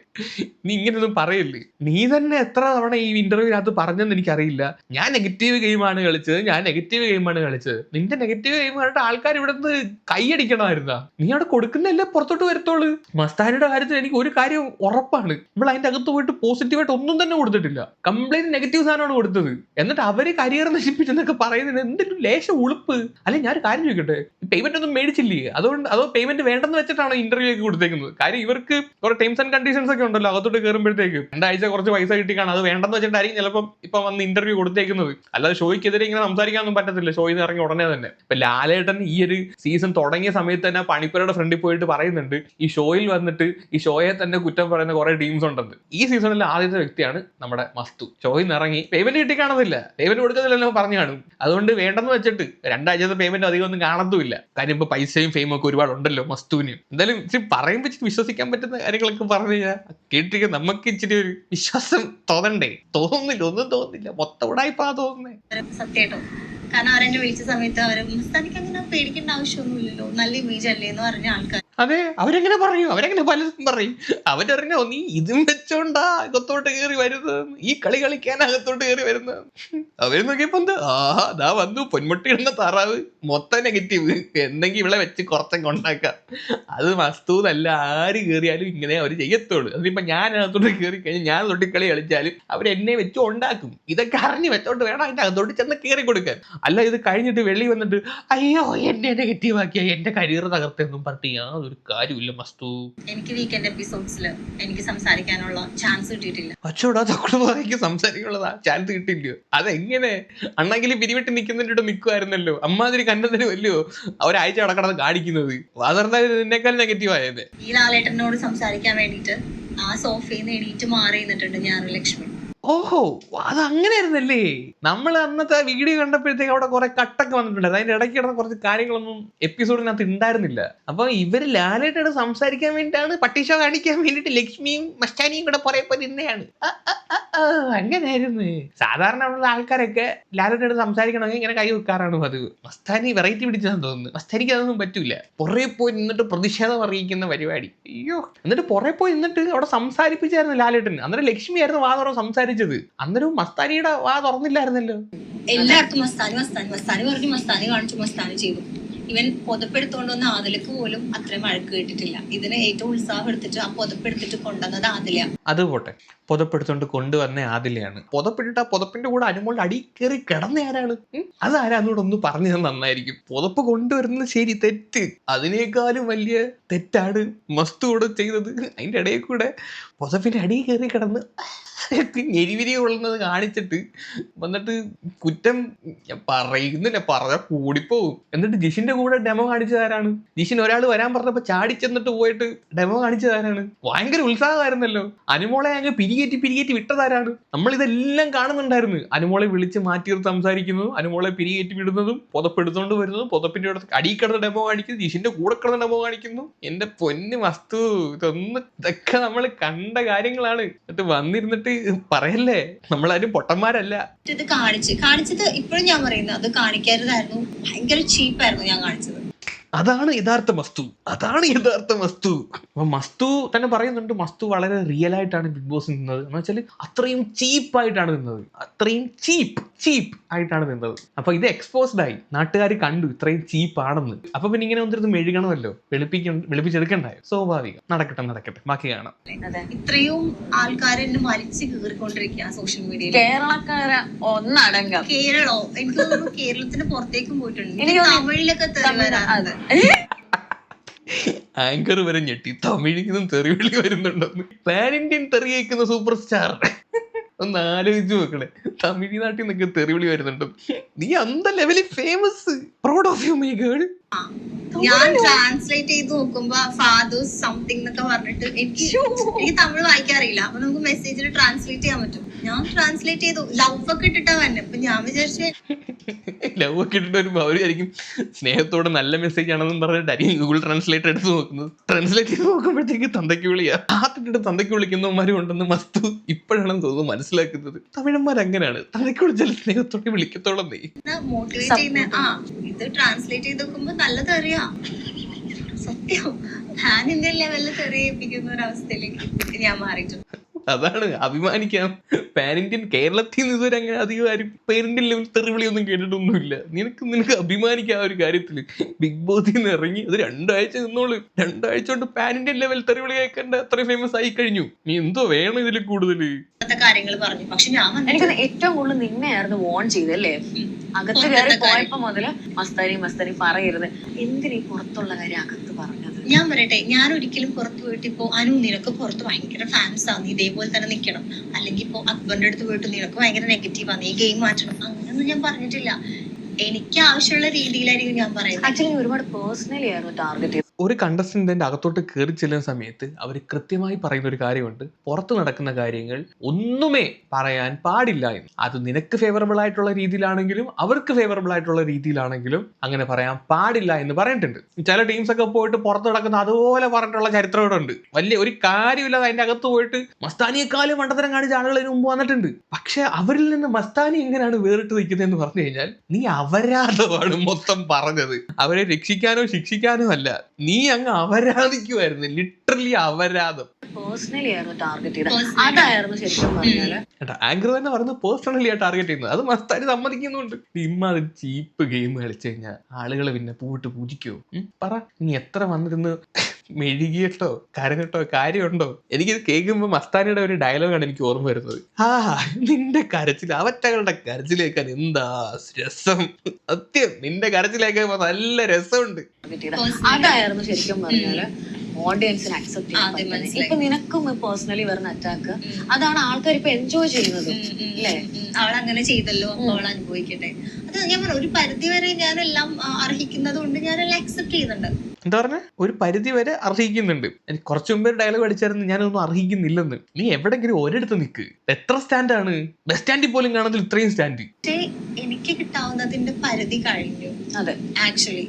നീ ഇങ്ങനെയൊന്നും പറയല്ലേ? നീ തന്നെ എത്ര തവണ ഈ ഇന്റർവ്യൂവിനകത്ത് പറഞ്ഞെന്ന് എനിക്കറിയില്ല. ഞാൻ നെഗറ്റീവ് ഗെയിമാണ് കളിച്ചത് ഞാൻ നെഗറ്റീവ് ഗെയിമാണ് കളിച്ചത്. നിന്റെ നെഗറ്റീവ് ഗെയിം കണ്ടിട്ട് ആൾക്കാർ ഇവിടെ നിന്ന് കൈയടിക്കണമായിരുന്നാ നീ അവിടെ കൊടുക്കുന്നല്ലേ പുറത്തോട്ട് വരത്തോളൂ മസ്താനിയുടെ കാര്യത്തിൽ എനിക്ക് ഒരു കാര്യം ഉറപ്പാണ്. നമ്മൾ അതിന്റെ അകത്ത് പോയിട്ട് പോസിറ്റീവായിട്ട് ഒന്നും തന്നെ കൊടുത്തിട്ടില്ല. കംപ്ലീറ്റ് നെഗറ്റീവ് സാധനമാണ് കൊടുത്തത്. എന്നിട്ട് അവർ കരിയർ നശിപ്പിച്ചെന്നൊക്കെ പറയുന്നത് എന്തൊരു ലേശം ഉളുപ്പ്. അല്ലെ ഞാൻ ഒരു കാര്യം ചോദിക്കട്ടെ? പേയ്മെന്റ് ഒന്നും മേടിച്ചില്ലേ? അതുകൊണ്ട് അതോ പേയ്മെന്റ് വേണ്ടെന്ന് വെച്ചിട്ടാണ് ഇന്റർവ്യൂ ഒക്കെ കൊടുത്തേക്കുന്നത്? കാര്യം ഇവർക്ക് കുറെ ടേംസ് ആൻഡ് കണ്ടീഷൻസ് ഒക്കെ ഉണ്ടല്ലോ അകത്തോട്ട് കയറുമ്പോഴത്തേക്ക് രണ്ടാഴ്ച കുറച്ച് പൈസ കിട്ടി അത് വേണ്ടെന്ന് വെച്ചിട്ടായിരിക്കും ചിലപ്പോൾ ഇപ്പൊ വന്ന് ഇന്റർവ്യൂ കൊടുത്തേക്കുന്നത്. അല്ലാതെ ഷോയ്ക്കെതിരെ ഇങ്ങനെ സംസാരിക്കാനൊന്നും പറ്റത്തില്ല. ഷോയിൽ നിന്ന് ഇറങ്ങി ഉടനെ തന്നെ. ഇപ്പൊ ലാലേട്ടൻ ഈ ഒരു സീസൺ തുടങ്ങിയ സമയത്ത് തന്നെ പണിപ്പുരയുടെ ഫ്രണ്ടിൽ പോയിട്ട് പറയുന്നുണ്ട് ഈ ഷോയിൽ വന്നിട്ട് ഈ ഷോയെ തന്നെ കുറ്റം പറയുന്ന കുറെ ടീംസ് ഉണ്ടെന്ന്. ഈ സീസണിൽ ആദ്യത്തെ വ്യക്തിയാണ് നമ്മുടെ മസ്തു. ഷോയിൽ നിന്ന് ഇറങ്ങി പേയ്മെന്റ് കിട്ടി കാണത്തില്ല പേയ്മെന്റ് കൊടുക്കുന്നില്ലല്ലോ പറഞ്ഞു കാണും. അതുകൊണ്ട് വേണ്ടെന്ന് വെച്ചിട്ട് രണ്ടാഴ്ചത്തെ പേയ്മെന്റ് അധികം ഒന്നും കാണത്തുമില്ല. കാര്യം ഇപ്പൊ പൈസയും ഫെയിമും ഒക്കെ ഒരുപാട് ഉണ്ടല്ലോ മസ്തുവിന് എന്തായാലും ഇച്ചിരി പറയുമ്പോൾ ഇച്ചിരി വിശ്വസിക്കാൻ പറ്റുന്ന കാര്യങ്ങളൊക്കെ പറഞ്ഞു കഴിഞ്ഞാൽ കേട്ടിരിക്കാൻ നമുക്ക് ഇച്ചിരി ഒരു വിശ്വാസം തോന്നണ്ടേ? തോന്നുന്നില്ല ഒന്നും തോന്നുന്നില്ല. മൊത്തം ഉടായിപ്പാ തോന്നുന്നേ. സത്യമായിട്ടും കാരണം അവരെന്നെ വിളിച്ച സമയത്ത് അവർ മസ്താനിക്ക് അങ്ങനെ പേടിക്കേണ്ട ആവശ്യമൊന്നുമില്ലല്ലോ നല്ല ഇമേജ് അല്ലേ? എന്ന് പറഞ്ഞ ആൾക്കാർ അതെ അവരെങ്ങനെ പറയും? അവരെങ്ങനെ പലതും പറയും. അവരറിഞ്ഞോ നീ ഇതും വെച്ചോണ്ടാ അകത്തോട്ട് കയറി വരുന്നത്? ഈ കളി കളിക്കാൻ അകത്തോട്ട് കയറി വരുന്നത്? അവർ നോക്കിയപ്പോ എന്താ? ആ ദാ വന്നു പൊന്മുട്ടി എന്ന താറാവ്. മൊത്തം നെഗറ്റീവ് എന്തെങ്കിലും ഇവിടെ വെച്ച് കുറച്ചൊക്കെ ഉണ്ടാക്കാം. അത് വസ്തുതല്ല ആര് കയറിയാലും ഇങ്ങനെ അവർ ചെയ്യത്തുള്ളൂ. അതിപ്പോ ഞാൻ അകത്തോട്ട് കയറി കഴിഞ്ഞാൽ ഞാൻ തൊട്ടിക്കളി കളിച്ചാലും അവർ എന്നെ വെച്ച് ഉണ്ടാക്കും. ഇതൊക്കെ അറിഞ്ഞ് വെച്ചോണ്ട് വേണം അതിന്റെ അകത്തോട്ട് ചെന്ന് കയറി കൊടുക്കാൻ. അല്ല ഇത് കഴിഞ്ഞിട്ട് വെളി വന്നിട്ട് അയ്യോ എന്നെ നെഗറ്റീവ് ആക്കിയ എന്റെ കരിയർ തകർത്തെന്നും പറഞ്ഞിട്ട് യാതൊരു കാര്യമില്ല മസ്തു. എനിക്ക് വീക്കെൻഡ് എപ്പിസോഡ്സിൽ എനിക്ക് സംസാരിക്കാനുള്ള ചാൻസ് കിട്ടിയിട്ടില്ല. അച്ചോടാ തൊക്കുടുമ്പോഴേക്ക് സംസാരിക്കുള്ളതാ ചാൻസ് കിട്ടില്ലയോ അതെങ്ങനെ? അണ്ണെങ്കിലും പിരിവിട്ട് നിൽക്കുന്നതിന്റെ നിൽക്കുമായിരുന്നല്ലോ അമ്മാതിരി കണ്ടതിന് വല്ലയോ ഒരാഴ്ച അടക്കടന്ന് കിടന്ന് കാണിക്കുന്നത്. വാതർന്നാലും നിന്നേക്കാൾ നെഗറ്റീവ് ആയത്. ഈ ലാലേട്ടനോട് സംസാരിക്കാൻ വേണ്ടിയിട്ട് ആ സോഫയിൽ നിന്ന് എണീറ്റ് മാറി നിന്നിട്ടുണ്ട് ഞാനും ലക്ഷ്മി. ഓഹോ അത് അങ്ങനെയായിരുന്നല്ലേ നമ്മൾ അന്നത്തെ വീഡിയോ കണ്ടപ്പോഴത്തേക്ക് അവിടെ കുറെ കട്ടൊക്കെ വന്നിട്ടുണ്ടായിരുന്നു അതിന്റെ ഇടയ്ക്ക് കിടന്ന കുറച്ച് കാര്യങ്ങളൊന്നും എപ്പിസോഡിനകത്ത് ഉണ്ടായിരുന്നില്ല അപ്പൊ ഇവർ ലാലേട്ടോട് സംസാരിക്കാൻ വേണ്ടിയിട്ടാണ് പട്ടിഷോ കാണിക്കാൻ വേണ്ടിട്ട് ലക്ഷ്മിയും മസ്റ്റാനിയും കൂടെ പോയി നിന്നെയാണ് അങ്ങനെയായിരുന്നു. സാധാരണ ഉള്ള ആൾക്കാരൊക്കെ ലാലേട്ടോട് സംസാരിക്കണമെങ്കിൽ ഇങ്ങനെ കൈ വെക്കാറാണ് പതിവ് മസ്താനി വെറൈറ്റി പിടിച്ചതെന്ന് തോന്നുന്നു. മസ്താനിക്ക് അതൊന്നും പറ്റൂല. പുറകെ പോയി നിന്നിട്ട് പ്രതിഷേധം അറിയിക്കുന്ന പരിപാടി. അയ്യോ എന്നിട്ട് പുറകെ പോയി നിന്നിട്ട് അവിടെ സംസാരിപ്പിച്ചായിരുന്നു ലാലേട്ടൻ. അന്നേരം ലക്ഷ്മി ആയിരുന്നു വാ തുറന്ന് സംസാരിച്ചത് അന്നേരം മസ്താനിയുടെ വാ തുറന്നില്ലായിരുന്നല്ലോ. എല്ലാവർക്കും മസ്താനി മസ്താനി മസ്താനി പറഞ്ഞു മസ്താനി കാണിച്ചു മസ്താനി ചെയ്തു. ഇവൻ പുതപ്പെടുത്തോണ്ട് വന്ന ആദിലക്ക് പോലും അത്രയും വഴക്ക് കേട്ടിട്ടില്ല. ഇതിന് ഏറ്റവും ഉത്സാഹം എടുത്തിട്ട് ആ പുതപ്പെടുത്തിട്ട് കൊണ്ടുവന്നത് ആദില അത് പോട്ടെ. പുതപ്പെടുത്തോണ്ട് കൊണ്ടുവന്ന ആദിലയാണ്. പുതപ്പിട്ടിട്ട് ആ പുതപ്പിന്റെ കൂടെ അനുമോളുടെ അടി കയറി കിടന്ന ആരാണ് ഉം? അതാരാന്നോട് ഒന്ന് പറഞ്ഞു തന്നെ നന്നായിരിക്കും. പുതപ്പ് കൊണ്ടുവരുന്നത് ശരി തെറ്റ്. അതിനേക്കാളും വലിയ തെറ്റാണ് മസ്തു കൂടെ ചെയ്തത്. അതിന്റെ ഇടയിൽ കൂടെ പുതപ്പിന്റെ അടി കയറി കിടന്ന് ഞെരിവിരി കൊള്ളുന്നത് കാണിച്ചിട്ട് വന്നിട്ട് കുറ്റം പറയുന്നില്ല പറഞ്ഞ കൂടിപ്പോവും. എന്നിട്ട് ജിഷിന്റെ കൂടെ ഡെമോ കാണിച്ചതാരാണ് ജിഷിൻ ഒരാൾ വരാൻ പറഞ്ഞപ്പോ ചാടി ചെന്നിട്ട് പോയിട്ട് ഡെമോ കാണിച്ചതാരാണ് ഭയങ്കര ഉത്സാഹമായിരുന്നല്ലോ. അനുമോളെ അങ്ങ് പിരികേറ്റി പിരികേറ്റി വിട്ടതാരാണ്? നമ്മൾ ഇതെല്ലാം കാണുന്നുണ്ടായിരുന്നു. അനുമോളെ വിളിച്ച് മാറ്റി സംസാരിക്കുന്നതും അനുമോളെ പിരികേറ്റി വിടുന്നതും പുതപ്പെടുത്തോണ്ട് വരുന്നതും പുതപ്പിന്റെ അടുത്ത് അടി കിടന്ന ഡെമോ കാണിക്കുന്നു ജിഷിന്റെ കൂടെ കിടന്ന ഡെമോ കാണിക്കുന്നു. എന്റെ പൊന്ന് വസ്തു ഇതൊന്ന് ഇതൊക്കെ നമ്മൾ കണ്ട കാര്യങ്ങളാണ്. എന്നിട്ട് വന്നിരുന്നിട്ട് പറയല്ലേ നമ്മളാരും പൊട്ടന്മാരല്ല. ഇത് കാണിച്ച് കാണിച്ചത് ഇപ്പോഴും ഞാൻ പറയുന്നത് അത് കാണിക്കരുതായിരുന്നു ഭയങ്കര ചീപ്പായിരുന്നു ഞാൻ കാണിച്ചത്. അതാണ് യഥാർത്ഥ മസ്തു. അതാണ് യഥാർത്ഥ മസ്തു. അപ്പൊ മസ്തു തന്നെ പറയുന്നുണ്ട് മസ്തു വളരെ റിയൽ ആയിട്ടാണ് ബിഗ് ബോസ് നിന്നത്. എന്ന് വെച്ചാൽ അത്രയും ചീപ്പ് ആയിട്ടാണ് നിന്നത്. അത്രയും ചീപ്പ് ചീപ്പ് ആയിട്ടാണ് നിന്നത്. അപ്പൊ ഇത് എക്സ്പോസ്ഡ് ആയി. നാട്ടുകാർ കണ്ടു ഇത്രയും ചീപ്പാണെന്ന് അപ്പൊ പിന്നെ ഇങ്ങനെ ഒന്നിരുന്ന് മെഴുകണമല്ലോ. വെളുപ്പിക്ക വെളുപ്പിച്ചെടുക്കണ്ടായോ? സ്വാഭാവികം. നടക്കട്ടെ നടക്കട്ടെ. ബാക്കി കാണാം. ഇത്രയും ആൾക്കാരെ മരിച്ചു കീറിക്കൊണ്ടിരിക്കുക സോഷ്യൽ മീഡിയയിൽ കേരളക്കാരെ ഒന്നടങ്കം. കേരളോ? എനിക്ക് തോന്നുന്നു കേരളത്തിന് പുറത്തേക്കും പോയിട്ടുണ്ട്. തമിഴിലൊക്കെ തമിഴ് ആങ്കർ വരെ ഞെട്ടി. തമിഴിൽ നിന്നും തെറിവിളി വരുന്നുണ്ടെന്ന്. പാൻ ഇന്ത്യൻ തെറി കേൾക്കുന്ന സൂപ്പർ സ്റ്റാർ ഒന്ന് ആലോചിച്ച് നോക്കണേ. തമിഴ്നാട്ടിൽ നിന്നൊക്കെ തെറിവിളി വരുന്നുണ്ട്. നീ അന്ത ലെവലിൽ famous proud of you my girl ഞാൻ ട്രാൻസ്ലേറ്റ് ചെയ്ത് നോക്കുമ്പോ ഫാദേഴ്സ് സംതിങ് എന്നൊക്കെ പറഞ്ഞിട്ട് എനിക്ക് എനിക്ക് തമിഴ് വായിക്കാൻ അറിയില്ല. അപ്പൊ നമുക്ക് മെസ്സേജിൽ ട്രാൻസ്ലേറ്റ് ചെയ്യാൻ പറ്റും. ഞാൻ ട്രാൻസ്ലേറ്റ് ചെയ്തു. ലവ് ഒക്കെ ഇട്ടിട്ടാ വന്നെ. അപ്പൊ ഞാൻ വിചാരിച്ചു ലവ് ഒക്കെ ഇട്ടിട്ട് വരുമ്പോ അവരായിരിക്കും സ്നേഹത്തോടെ നല്ല മെസ്സേജ് ആണെന്നും പറഞ്ഞിട്ടായിരിക്കും ഗൂഗിൾ ട്രാൻസ്ലേറ്റർ എടുത്ത് നോക്കുന്നത് ട്രാൻസ്ലേറ്റ് ചെയ്ത് നോക്കുമ്പോഴത്തേക്ക് തന്തയ്ക്ക് വിളിയാ. ആത്തിട്ടിട്ട് തന്തയ്ക്ക് വിളിക്കുന്നവന്മാരും ഉണ്ടെന്ന് മസ്തു ഇപ്പോഴാണ് തോന്നുന്നു മനസ്സിലാക്കുന്നത്. തമിഴന്മാർ അങ്ങനെയാണ്. തന്തയ്ക്ക് വിളിച്ചാൽ സ്നേഹത്തോടെ വിളിക്കത്തോളം നീ. മോട്ടിവേറ്റ് ചെയ്യുന്ന ആ ഇത് ട്രാൻസ്ലേറ്റ് ചെയ്ത് നോക്കുമ്പോ നല്ലത് അറിയാം സത്യം. ഞാൻ ഇന്ത്യൻ ലെവലിൽ തെറിയിപ്പിക്കുന്ന ഒരു അവസ്ഥയിലേക്ക് ഞാൻ മാറിയിട്ടുണ്ട്. അതാണ് അഭിമാനിക്കാം പാൻ ഇന്ത്യൻ കേരളത്തിൽ നിന്ന് ഇതുവരെ അങ്ങനെ അധികം ആരും പാൻ ഇന്ത്യൻ ലെവൽ തെറിവിളിയൊന്നും കേട്ടിട്ടൊന്നുമില്ല. നിനക്ക് നിനക്ക് അഭിമാനിക്കാം ആ ഒരു കാര്യത്തിൽ. ബിഗ് ബോസിൽ നിന്ന് ഇറങ്ങി അത് രണ്ടാഴ്ച നിന്നോളൂ. രണ്ടാഴ്ച കൊണ്ട് പാൻ ഇന്ത്യൻ ലെവൽ തെറിവിളി കേൾക്കേണ്ട അത്രയും ഫേമസ് ആയി കഴിഞ്ഞു. നീ എന്തോ വേണം ഇതിൽ കൂടുതൽ? കാര്യങ്ങൾ പറഞ്ഞു. പക്ഷെ ഞാൻ എനിക്ക് ഏറ്റവും കൂടുതൽ നിന്നെയായിരുന്നു വോൺ ചെയ്തല്ലേ. അകത്ത് കയറി. പോയപ്പോ മുതൽ മസ്താനി മസ്താനി പറയരുത്. എന്തിനീ പുറത്തുള്ള കാര്യം അകത്ത് പറഞ്ഞത്? ഞാൻ പറയട്ടെ ഞാൻ ഒരിക്കലും പുറത്ത് പോയിട്ട് ഇപ്പോ അനു നിനക്ക് പുറത്ത് ഭയങ്കര ഫാൻസ് ആണ് ഇതേപോലെ തന്നെ നിൽക്കണം അല്ലെങ്കിൽ ഇപ്പോ അക്ബറിന്റെ അടുത്ത് പോയിട്ട് നിനക്ക് ഭയങ്കര നെഗറ്റീവ് ആണ് ഈ ഗെയിം മാറ്റണം. അങ്ങനെയൊന്നും ഞാൻ പറഞ്ഞിട്ടില്ല. എനിക്ക് ആവശ്യമുള്ള രീതിയിലായിരിക്കും ഞാൻ പറയുന്നത്. ആക്ച്വലി ഒരുപാട് പേഴ്സണലി ആയിരുന്നു ടാർഗറ്റ് ഒരു കണ്ടസ്റ്റന്റിന്റെ അകത്തോട്ട് കയറി ചെല്ലുന്ന സമയത്ത് അവർ കൃത്യമായി പറയുന്ന ഒരു കാര്യമുണ്ട്. പുറത്ത് നടക്കുന്ന കാര്യങ്ങൾ ഒന്നുമേ പറയാൻ പാടില്ല എന്ന്. അത് നിനക്ക് ഫേവറബിൾ ആയിട്ടുള്ള രീതിയിലാണെങ്കിലും അവർക്ക് ഫേവറബിൾ ആയിട്ടുള്ള രീതിയിലാണെങ്കിലും അങ്ങനെ പറയാൻ പാടില്ല എന്ന് പറഞ്ഞിട്ടുണ്ട്. ചില ടീംസ് ഒക്കെ പോയിട്ട് പുറത്ത് നടക്കുന്ന അതുപോലെ പറഞ്ഞിട്ടുള്ള ചരിത്രം ഇവിടെ ഉണ്ട്. വലിയ ഒരു കാര്യമില്ലാതെ അതിന്റെ അകത്ത് പോയിട്ട് മസ്താനിയെക്കാളും മണ്ടത്തരം കാണിച്ച ആളുകൾ അതിന് മുമ്പ് വന്നിട്ടുണ്ട്. പക്ഷെ അവരിൽ നിന്ന് മസ്താനി എങ്ങനെയാണ് വേറിട്ട് നിൽക്കുന്നത് എന്ന് പറഞ്ഞു കഴിഞ്ഞാൽ നീ അപരാധമാണ് മൊത്തം പറഞ്ഞത്. അവരെ രക്ഷിക്കാനോ ശിക്ഷിക്കാനോ അല്ല. നീ അങ്ങ് അപരാധിക്കുമായിരുന്നു ലിറ്ററലി അപരാധം. ആങ്കർ തന്നെ പറയുന്നത് പേഴ്സണലി ആ ടാർഗറ്റ് ചെയ്യുന്നത്. അത് മസ്താരി സമ്മതിക്കുന്നുണ്ട്. ഇമ്മ അത് ചീപ്പ് ഗെയിം കളിച്ചു കഴിഞ്ഞാൽ ആളുകൾ പിന്നെ പൂവിട്ട് പൂജിക്കോ? പറ. നീ എത്ര വന്നിരുന്ന് മെഴുകിയിട്ടോ കരഞ്ഞിട്ടോ കാര്യമുണ്ടോ? എനിക്കിത് കേൾക്കുമ്പോൾ മസ്താനിയുടെ ഒരു ഡയലോഗാണ് എനിക്ക് ഓർമ്മ വരുന്നത്. ആ നിന്റെ കരച്ചിൽ അവറ്റകളുടെ കരച്ചിലേക്കാൻ എന്താ രസം? സത്യം നിന്റെ കരച്ചിലേക്കാൻ നല്ല രസമുണ്ട്. അതായിരുന്നു ശരിക്കും പറഞ്ഞാൽ. ഓഡിയൻസിന് അക്സെപ്റ്റ് ചെയ്യാൻ പറ്റുന്നത്. ഇപ്പൊ നിനക്കും പേഴ്സണലി വരുന്ന അറ്റാക്ക് അതാണ് ആൾക്കാർ ഇപ്പൊ എൻജോയ് ചെയ്യുന്നത്. അല്ലേ? അവൾ അങ്ങനെ ചെയ്തല്ലോ അവൾ അനുഭവിക്കട്ടെ. അത് ഞാൻ പറഞ്ഞു ഒരു പരിധി വരെ ഞാൻ എല്ലാം അർഹിക്കുന്നത് കൊണ്ട് ഞാനെല്ലാം എല്ലാം അക്സെപ്റ്റ് ചെയ്യുന്നുണ്ട്. എന്താ പറഞ്ഞ? ഒരു പരിധി വരെ അർഹിക്കുന്നുണ്ട്. എനിക്ക് കുറച്ചു മുമ്പ് ഡയലോഗ് അടിച്ചായിരുന്നു ഞാനൊന്നും അർഹിക്കുന്നില്ലെന്ന്. നീ എവിടെങ്കിലും ഒരിടത്ത് നിൽക്ക് എത്ര സ്റ്റാൻഡാണ് ബസ് സ്റ്റാൻഡിൽ പോലും കാണുന്നതിൽ ഇത്രയും സ്റ്റാൻഡ് എനിക്ക് കിട്ടാവുന്നതിന്റെ പരിധി കഴിഞ്ഞു. അതെ. ആക്ച്വലി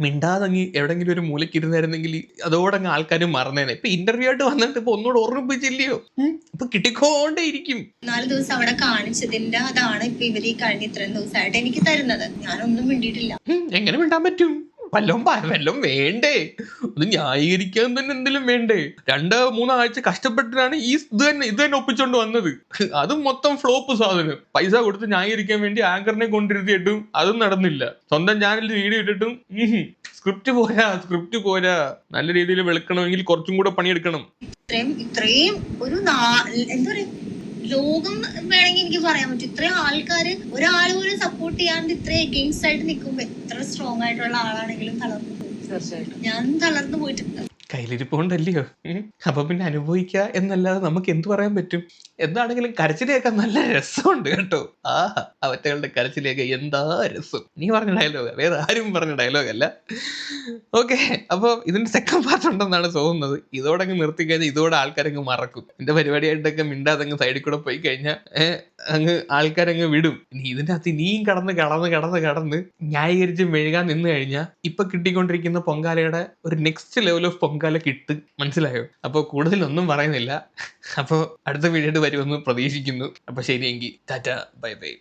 മിണ്ടാതങ്ങി എവിടെങ്കിലും ഒരു മൂലയ്ക്ക് ഇരുന്നായിരുന്നെങ്കിൽ അതോടങ്ങ് ആൾക്കാരും മറന്നേനെ. ഇപ്പൊ ഇന്റർവ്യൂ ആയിട്ട് വന്നിട്ട് ഇപ്പൊ ഒന്നുകൂടെ ഓർമ്മിപ്പിച്ചില്ലയോ. ഇപ്പൊ കിട്ടിക്കോണ്ടേ ഇരിക്കും. നാല് ദിവസം അവിടെ കാണിച്ചതിന്റെ അതാണ് ഇപ്പൊ ഇവർ ഈ കഴിഞ്ഞ ഇത്രയും ദിവസമായിട്ട് എനിക്ക് തരുന്നത്. ഞാനൊന്നും മിണ്ടിയിട്ടില്ല. എങ്ങനെ മിണ്ടാൻ പറ്റും? വല്ലതും വല്ലതും വേണ്ടേ? ഒന്ന് ന്യായീകരിക്കാൻ തന്നെ എന്തെങ്കിലും വേണ്ടേ? രണ്ട് മൂന്നാഴ്ച കഷ്ടപ്പെട്ടിട്ടാണ് ഈ ഇത് തന്നെ ഇത് തന്നെ ഒപ്പിച്ചോണ്ട് വന്നത്. അതും മൊത്തം ഫ്ലോപ്പ് സാധനം. പൈസ കൊടുത്ത് ന്യായീകരിക്കാൻ വേണ്ടി ആങ്കറിനെ കൊണ്ടിരുത്തിയിട്ടും അതും നടന്നില്ല. സ്വന്തം ചാനലിൽ വീഡിയോ ഇട്ടിട്ടും സ്ക്രിപ്റ്റ് പോരാ സ്ക്രിപ്റ്റ് പോരാ. നല്ല രീതിയിൽ വെളുക്കണമെങ്കിൽ കുറച്ചും കൂടെ പണിയെടുക്കണം. ഇത്രയും ഇത്രയും ഒരു എന്താ പറയാ ലോകം വേണമെങ്കിൽ എനിക്ക് പറയാൻ പറ്റും. ഇത്രയും ആൾക്കാര് ഒരാൾ പോലും സപ്പോർട്ട് ചെയ്യാണ്ട് ഇത്രയും എഗെയിൻസ്റ്റ് ആയിട്ട് നിൽക്കുമ്പോ എത്ര സ്ട്രോങ് ആയിട്ടുള്ള ആളാണെങ്കിലും തളർന്നു പോകും. ഞാൻ തളർന്നു പോയിട്ടുണ്ട്. കയ്യിലിരിപ്പുണ്ടല്ലയോ ഉം. അപ്പൊ പിന്നെ അനുഭവിക്കുക എന്നല്ലാതെ നമുക്ക് എന്തു പറയാൻ പറ്റും? എന്താണെങ്കിലും കരച്ചിലേക്ക് നല്ല രസമുണ്ട് കേട്ടോ. ആ അവറ്റകളുടെ കരച്ചിലേക്ക് എന്താ രസം? നീ പറഞ്ഞ ഡയലോഗ് വേറെ ആരും പറഞ്ഞ ഡയലോഗ് അല്ല. ഓക്കെ അപ്പൊ ഇതിന്റെ സെക്കൻഡ് പാർട്ട് ഉണ്ടെന്നാണ് തോന്നുന്നത്. ഇതോടെ അങ്ങ് നിർത്തി കഴിഞ്ഞാൽ ഇതോടെ ആൾക്കാരങ്ങ് മറക്കും. എന്റെ പരിപാടിയായിട്ടൊക്കെ മിണ്ടാതെ അങ്ങ് സൈഡിൽ കൂടെ പോയി കഴിഞ്ഞാൽ അങ്ങ് ആൾക്കാരങ്ങ് വിടും. ഇനി ഇതിന്റെ അകത്ത് ഇനിയും കടന്ന് കടന്ന് കടന്ന് കടന്ന് ന്യായീകരിച്ച് മെഴുകാൻ നിന്ന് കഴിഞ്ഞാൽ ഇപ്പൊ കിട്ടിക്കൊണ്ടിരിക്കുന്ന പൊങ്കാലയുടെ ഒരു നെക്സ്റ്റ് ലെവൽ ഓഫ് പൊങ്കാല കിട്ടും മനസ്സിലായോ? അപ്പോൾ കൂടുതലൊന്നും പറയുന്നില്ല. അപ്പോൾ അടുത്ത വീഡിയോ വരുമെന്ന് പ്രതീക്ഷിക്കുന്നു. അപ്പോൾ ശരിയെങ്കിൽ ടാറ്റ ബൈ ബൈ.